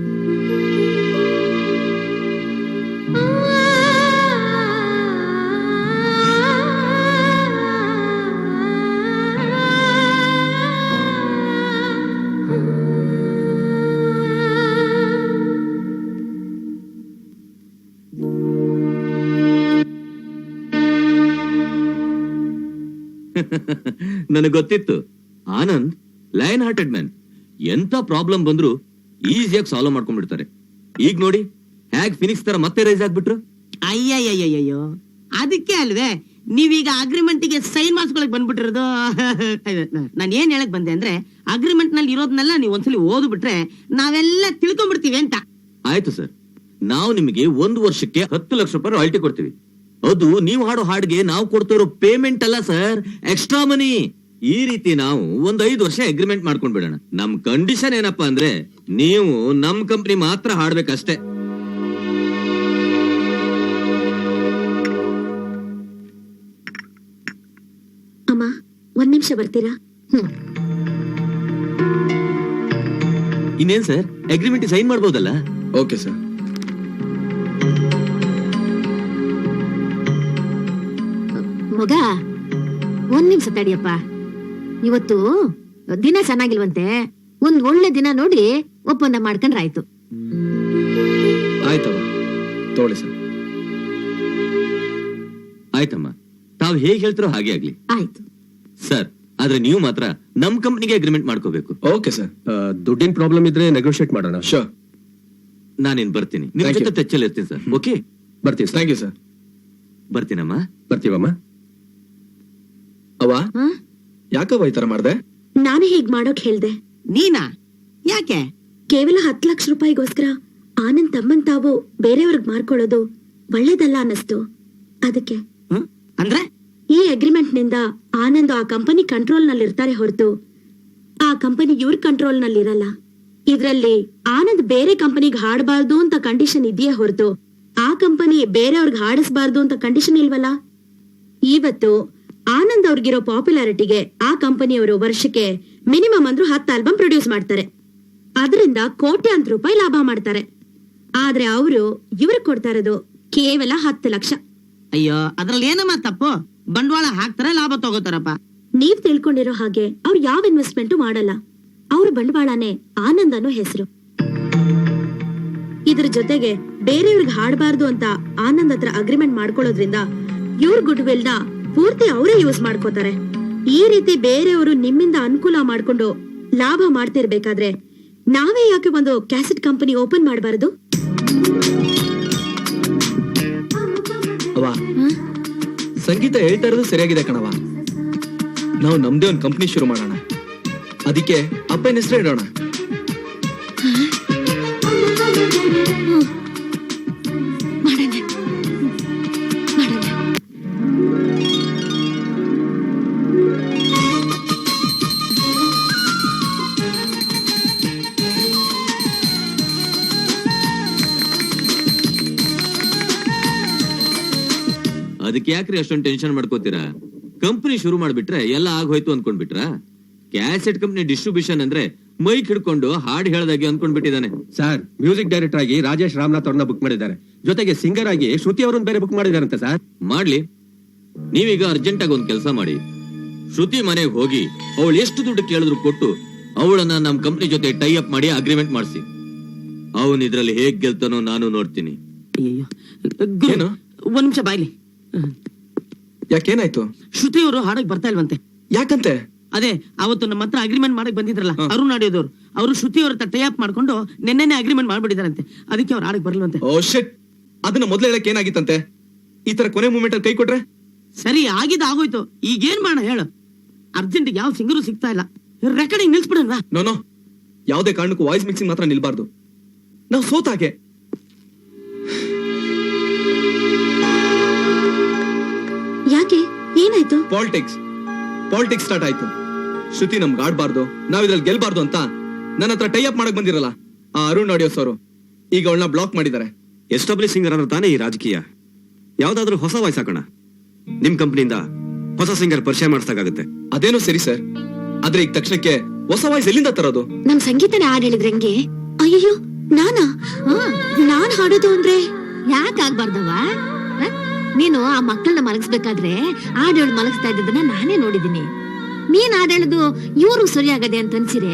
ನನಗೆ ಗೊತ್ತಿತ್ತು. ಆನಂದ್ ಲಯನ್ ಹಾರ್ಟೆಡ್ ಮ್ಯಾನ್ ಎಂತ ಪ್ರಾಬ್ಲಮ್ ಬಂದ್ರು ಈಸಿಯಾಗಿ ಸಾಲ್ವ್ ಮಾಡ್ಕೊಂಡ್ಬಿಡ್ತಾರೆ. ಈಗ ನೋಡಿ. ಹೇಗ್ ಫಿನಿಕ್ಸ್ ತರ ಮತ್ತೆ ರೈಸ್ ಆಗ್ಬಿಟ್ರು? ಅಯ್ಯಯ್ಯಯ್ಯಯ್ಯೋ. ಅದಕ್ಕೆ ಅಲ್ವೇ ನೀವೀಗ ಅಗ್ರಿಮೆಂಟ್ಗೆ ಸೈನ್ ಮಾಡಿಸ್ಕೊಳಕ್ ಬಂದ್ಬಿಟ್ಟಿರೋದು? ನಾನು ಏನ್ ಹೇಳಕ್ ಬಂದೆ ಅಂದ್ರೆ ಅಗ್ರಿಮೆಂಟ್ನಲ್ಲಿ ಇರೋದ್ನೆಲ್ಲ ನೀವು ಒಂದ್ಸಲಿ ಓದ್ಬಿಟ್ರೆ ನಾವೆಲ್ಲ ತಿಳ್ಕೊಂಡ್ಬಿಡ್ತೀವಿ ಅಂತ. ಆಯ್ತು ಸರ್. ನಾವು ನಿಮಗೆ ಒಂದು ವರ್ಷಕ್ಕೆ ಹತ್ತು ಲಕ್ಷ ರೂಪಾಯಿ ರಾಯಲ್ಟಿ ಕೊಡ್ತೀವಿ. ಅದು ನೀವು ಹಾಡೋ ಹಾಡಿಗೆ ನಾವು ಕೊಡ್ತಿರೋ ಇರೋ ಪೇಮೆಂಟ್ ಅಲ್ಲ ಸರ್. ಎಕ್ಸ್ಟ್ರಾ ಮನಿ ಈ ರೀತಿ ನಾವು ಒಂದ್ ಐದು ವರ್ಷ ಅಗ್ರಿಮೆಂಟ್ ಮಾಡ್ಕೊಂಡ್ ಬಿಡೋಣ ನಮ್ ಕಂಡೀಷನ್ ಏನಪ್ಪಾ ಅಂದ್ರೆ ನೀವು ನಮ್ ಕಂಪ್ನಿ ಮಾತ್ರ ಹಾಡ್ಬೇಕಷ್ಟೇ. ಒಂದ್ ನಿಮಿಷ ಬರ್ತೀರಾ? ಇನ್ನೇನ್ ಸರ್? ಅಗ್ರಿಮೆಂಟ್ ಸೈನ್ ಮಾಡ್ಬೋದಲ್ಲ? ಓಕೆ ಸರ್ ಮಗ ಒಂದ್ ನಿಮಿಷ ತಡಿಯಪ್ಪ. ಇವತ್ತು ದಿನ ಚೆನ್ನಾಗಿಲ್ವಂತೆ. ಒಂದ್ ಒಳ್ಳೆ ದಿನ ನೋಡಿ ಒಪ್ಪಂದ ಮಾಡ್ಕೊಂಡ್ರೆ ಆಯ್ತು ಆಯ್ತವ ತೋಳಿ ಸರ್ ಆಯ್ತಮ್ಮ. ತಾವ್ ಹೇಗ್ ಹೇಳ್ತಿರೋ ಹಾಗೆ ಆಗ್ಲಿ. ಆಯ್ತು. ಸರ್ ಆದ್ರೆ ನೀವು ಮಾತ್ರ ನಮ್ ಕಂಪ್ನಿಗೆ ಅಗ್ರಿಮೆಂಟ್ ಮಾಡ್ಕೋಬೇಕು. ಓಕೆ ಸರ್ ದುಡ್ಡಿನ ಪ್ರಾಬ್ಲಮ್ ಇದ್ರೆ ನೆಗೋಷಿಯೇಟ್ ಮಾಡೋಣ. ಶೋ ನಾನೇನ್ ಬರ್ತೀನಿ. ನಿಮ್ Thank ಜೊತೆ. ಟಚ್ ಅಲ್ಲಿ ಇರ್ತೀನಿ ಸರ್ ಓಕೆ ಬರ್ತೀವಿ ಥ್ಯಾಂಕ್ ಯು ಸರ್ ಬರ್ತೀನಮ್ಮ? ಬರ್ತೀವಮ್ಮ? ಅವ ಹ? ಯಾಕವ್ವ ಈ ತರ ಮಾಡ್ದೆ? ನಾನು ಹೀಗ್ ಮಾಡೋಕ್ ಹೇಳ್ದೆ. ನೀನಾ? ಯಾಕೆ? ಕೇವಲ ಹತ್ತು ಲಕ್ಷ ರೂಪಾಯಿಗೋಸ್ಕರ ಆನಂದ್ ತಮ್ಮನ್ ತಾವು ಬೇರೆಯವ್ರಿಗೆ ಮಾರ್ಕೊಳ್ಳೋದು ಒಳ್ಳೇದಲ್ಲ ಅನ್ನಿಸ್ತು. ಅದಕ್ಕೆ? ಅಂದ್ರೆ? ಈ ಅಗ್ರಿಮೆಂಟ್ನಿಂದ ಆನಂದ್ ಆ ಕಂಪನಿ ಕಂಟ್ರೋಲ್ನಲ್ಲಿ ಇರ್ತಾರೆ ಹೊರತು. ಆ ಕಂಪನಿ ಇವ್ರ ಇರಲ್ಲ ಇದ್ರಲ್ಲಿ ಆನಂದ್ ಬೇರೆ ಕಂಪನಿಗೆ ಹಾಡಬಾರ್ದು ಅಂತ ಕಂಡೀಷನ್ ಇದೆಯೇ ಹೊರತು. ಆ ಕಂಪನಿ ಬೇರೆಯವ್ರಿಗೆ ಹಾಡಿಸ್ಬಾರ್ದು ಅಂತ ಕಂಡೀಷನ್ ಇಲ್ವಲ್ಲ? ಇವತ್ತು ಆನಂದ್ ಅವ್ರಿಗಿರೋ ಪಾಪ್ಯುಲಾರಿಟಿಗೆ ಆ ಕಂಪನಿಯವರು ವರ್ಷಕ್ಕೆ ಮಿನಿಮಮ್ ಅಂದ್ರೂ ಹತ್ತು ಆಲ್ಬಮ್ ಪ್ರೊಡ್ಯೂಸ್ ಮಾಡ್ತಾರೆ. ಅದರಿಂದ ಕೋಟ್ಯಾಂತರ ರೂಪಾಯಿ ಲಾಭ ಮಾಡ್ತಾರೆ. ಆದ್ರೆ ಅವರು ಇವ್ರಿಗೆ ಕೊಡ್ತಾ ಇರೋದು ಕೇವಲ ಹತ್ತು ಲಕ್ಷ. ಅಯ್ಯೋ ಅದ್ರಲ್ಲಿ ಏನಮ್ಮ ತಪ್ಪು? ಬಂಡವಾಳ ಹಾಕ್ತಾರೆ ಲಾಭ ತಗೋತಾರಪ್ಪ. ನೀವ್ ತಿಳ್ಕೊಂಡಿರೋ ಹಾಗೆ ಅವ್ರು ಯಾವ ಇನ್ವೆಸ್ಟ್ಮೆಂಟ್ ಮಾಡಲ್ಲ. ಅವ್ರ ಬಂಡವಾಳನೇ ಆನಂದ್ ಅನ್ನೋ ಹೆಸರು. ಇದ್ರ ಜೊತೆಗೆ ಬೇರೆಯವ್ರಿಗೆ ಹಾಡಬಾರ್ದು ಅಂತ ಆನಂದ್ ಹತ್ರ ಅಗ್ರಿಮೆಂಟ್ ಮಾಡ್ಕೊಳ್ಳೋದ್ರಿಂದ ಇವ್ರ ಗುಡ್ ವಿಲ್ನ ಪೂರ್ತಿ ಅವರೇ ಯೂಸ್ ಮಾಡ್ಕೋತಾರೆ. ಈ ರೀತಿ ಬೇರೆಯವರು ನಿಮ್ಮಿಂದ ಅನುಕೂಲ ಮಾಡ್ಕೊಂಡು ಲಾಭ ಮಾಡ್ತಿರ್ಬೇಕಾದ್ರೆ ನಾವೇ ಯಾಕೆ ಒಂದು ಕ್ಯಾಸೆಟ್ ಕಂಪನಿ ಓಪನ್ ಮಾಡಬಾರದು? ಸಂಗೀತ ಹೇಳ್ತಾ ಇರೋದು ಸರಿಯಾಗಿದೆ ಕಣವ ನಾವು ನಮ್ದೇ ಒಂದು ಕಂಪ್ನಿ ಶುರು ಮಾಡೋಣ. ಅದಕ್ಕೆ ಅಪ್ಪನ ಹೆಸರು ಇಡೋಣ ಅದಕ್ಕೆ ಯಾಕ್ರಿ ಅಷ್ಟೊಂದು ಟೆನ್ಷನ್ ಮಾಡ್ಕೋತೀರಾ? ಕಂಪನಿ ಶುರು ಮಾಡ್ಬಿಟ್ರೆ ಎಲ್ಲ ಆಗೋಯ್ತು ಅನ್ಕೊಂಡ್ಬಿಟ್ರಾ? ಕ್ಯಾಸೆಟ್ ಕಂಪನಿ ಡಿಸ್ಟ್ರಿಬ್ಯೂಷನ್ ಅಂದ್ರೆ ಮೈಕ್ ಹಿಡ್ಕೊಂಡು ಹಾಡ್ ಹೇಳ್ದಾಗೆ ಅನ್ಕೊಂಡ್ಬಿಟ್ಟಿದ್ದಾನೆ. ಸರ್ ಮ್ಯೂಸಿಕ್ ಡೈರೆಕ್ಟರ್ ಆಗಿ ರಾಜೇಶ್ ರಾಮನಾಥ್ ಅವ್ರನ್ನ ಬುಕ್ ಮಾಡಿದ್ದಾರೆ. ಜೊತೆಗೆ ಸಿಂಗರ್ ಆಗಿ ಶ್ರುತಿ ಅವರನ್ನ ಬೇರೆ ಬುಕ್ ಮಾಡಿದಾರಂತೆ ಸರ್ ಮಾಡ್ಲಿ. ನೀವೀಗ ಅರ್ಜೆಂಟ್ ಆಗಿ ಒಂದ್ ಕೆಲಸ ಮಾಡಿ. ಶ್ರುತಿ ಮನೆಗೆ ಹೋಗಿ ಅವಳು ಎಷ್ಟು ದುಡ್ಡು ಕೇಳಿದ್ರು ಕೊಟ್ಟು ಅವಳನ್ನ ನಮ್ ಕಂಪ್ನಿ ಜೊತೆ ಟೈ ಅಪ್ ಮಾಡಿ ಅಗ್ರಿಮೆಂಟ್ ಮಾಡಿಸಿ. ಅವನ್ ಇದ್ರಲ್ಲಿ ಹೇಗ್ ಗೆಲ್ತಾನೋ ನಾನು ನೋಡ್ತೀನಿ. ಅಯ್ಯೋ ಗುರು, ಏನು? ಒಂದ್ ನಿಮಿಷ ಬಾಯ್ಲಿ. ಯಾಕೇನಾಯ್ತು? ಶ್ರುತಿ ಅವರು ಹಾಡಕ್ ಬರ್ತಾ ಇಲ್ವಂತೆ. ಯಾಕಂತೆ? ಅದೇ ಅವತ್ತು ನಮ್ಮ ಹತ್ರ ಅಗ್ರಿಮೆಂಟ್ ಮಾಡಕ್ ಬಂದಿದ್ರಲ್ಲ ಅರುಣ್ ಆಡಿಯೋದವ್ರು. ಅವರು ಶ್ರುತಿ ಅವ್ರ ಹತ್ರ ಟೈ ಅಪ್ ಮಾಡ್ಕೊಂಡು ನಿನ್ನೆ ಅಗ್ರಿಮೆಂಟ್ ಮಾಡ್ಬಿಟ್ಟಿದಾರಂತೆ ಅದಕ್ಕೆ ಅವ್ರು ಹಾಡಕ್ ಬರ್ಲಂತೆ ಓ ಶೆಟ್ ಅದನ್ನ ಮೊದಲು ಹೇಳಕ್ ಏನಾಗಿತ್ತಂತೆ? ಈ ತರ ಕೊನೆ ಮೂಮೆಂಟ್ ಅಲ್ಲಿ ಕೈ ಕೊಟ್ರೆ? ಸರಿ ಆಗಿದ ಆಗೋಯ್ತು. ಈಗೇನ್ ಮಾಡ ಹೇಳು. ಅರ್ಜೆಂಟ್ ಯಾವ ಸಿಂಗರು ಸಿಗ್ತಾ ಇಲ್ಲ. ರೆಕಾರ್ಡಿಂಗ್ ನಿಲ್ಸ್ಬಿಡೋಣ. No no. ಯಾವುದೇ ಕಾರಣಕ್ಕೂ ವಾಯ್ಸ್ ಮಿಕ್ಸಿಂಗ್ ಮಾತ್ರ ನಿಲ್ಬಾರ್ದು. ನಾವು ಸೋತಾಗೆ. ಏನಾಯ್ತು? ಪಾಲಿಟಿಕ್ಸ್ ಪಾಲಿಟಿಕ್ಸ್ ಸ್ಟಾರ್ಟ್ ಆಯ್ತು. ಶ್ರುತಿ ನಮ್ಗೆ ಆಡ್ಬಾರ್ದು ನಾವ್ ಇದ್ರಲ್ಲಿ ಗೆಲ್ಬಾರ್ದು ಅಂತ ನನ್ನ ಹತ್ರ ಟೈ ಅಪ್ ಮಾಡಕ್ ಬಂದಿರಲ್ಲ ಆ ಅರುಣ್ ಆಡಿಯೋಸ್ ಅವರು. ಈಗ ಅವಳನ್ನ ಬ್ಲಾಕ್ ಮಾಡಿದ್ದಾರೆ. ಎಸ್ಟಾಬ್ಲಿಷ್ ಸಿಂಗರ್ ಅಂದ್ರೆ ತಾನೇ ಈ ರಾಜಕೀಯ? ಯಾವ್ದಾದ್ರು ಹೊಸ ವಾಯ್ಸ್ ಹಾಕೋಣ. ನಿಮ್ ಕಂಪ್ನಿಯಿಂದ ಹೊಸ ಸಿಂಗರ್ ಪರಿಚಯ ಮಾಡಿಸ್ದಾಗುತ್ತೆ ಅದೇನೋ ಸರಿ ಸರ್. ಆದ್ರೆ ಈಗ ತಕ್ಷಣಕ್ಕೆ ಹೊಸ ವಾಯ್ಸ್ ಎಲ್ಲಿಂದ ತರೋದು? ನಮ್ ಸಂಗೀತನೇ ಹಾಡ್ ಹೇಳಿದ್ರೆ ಹೆಂಗೆ? ಅಯ್ಯೋ ನಾನಾ? ನಾನ್ ಹಾಡೋದು ಅಂದ್ರೆ ಯಾಕಾಗ್ಬಾರ್ದವಾ? ನೀನು ಆ ಮಕ್ಕಳನ್ನ ಮಲಗಿಸ್ಬೇಕಾದ್ರೆ ಆಡೇಳು ಮಲಗಿಸ್ತಾ ಇದ್ದದನ್ನ ನಾನೇ ನೋಡಿದೀನಿ ನೀನ್ ಆಡೇಳದು ಇವರು ಸರಿಯಾಗದೆ ಅಂತ ಅನ್ಸಿರೆ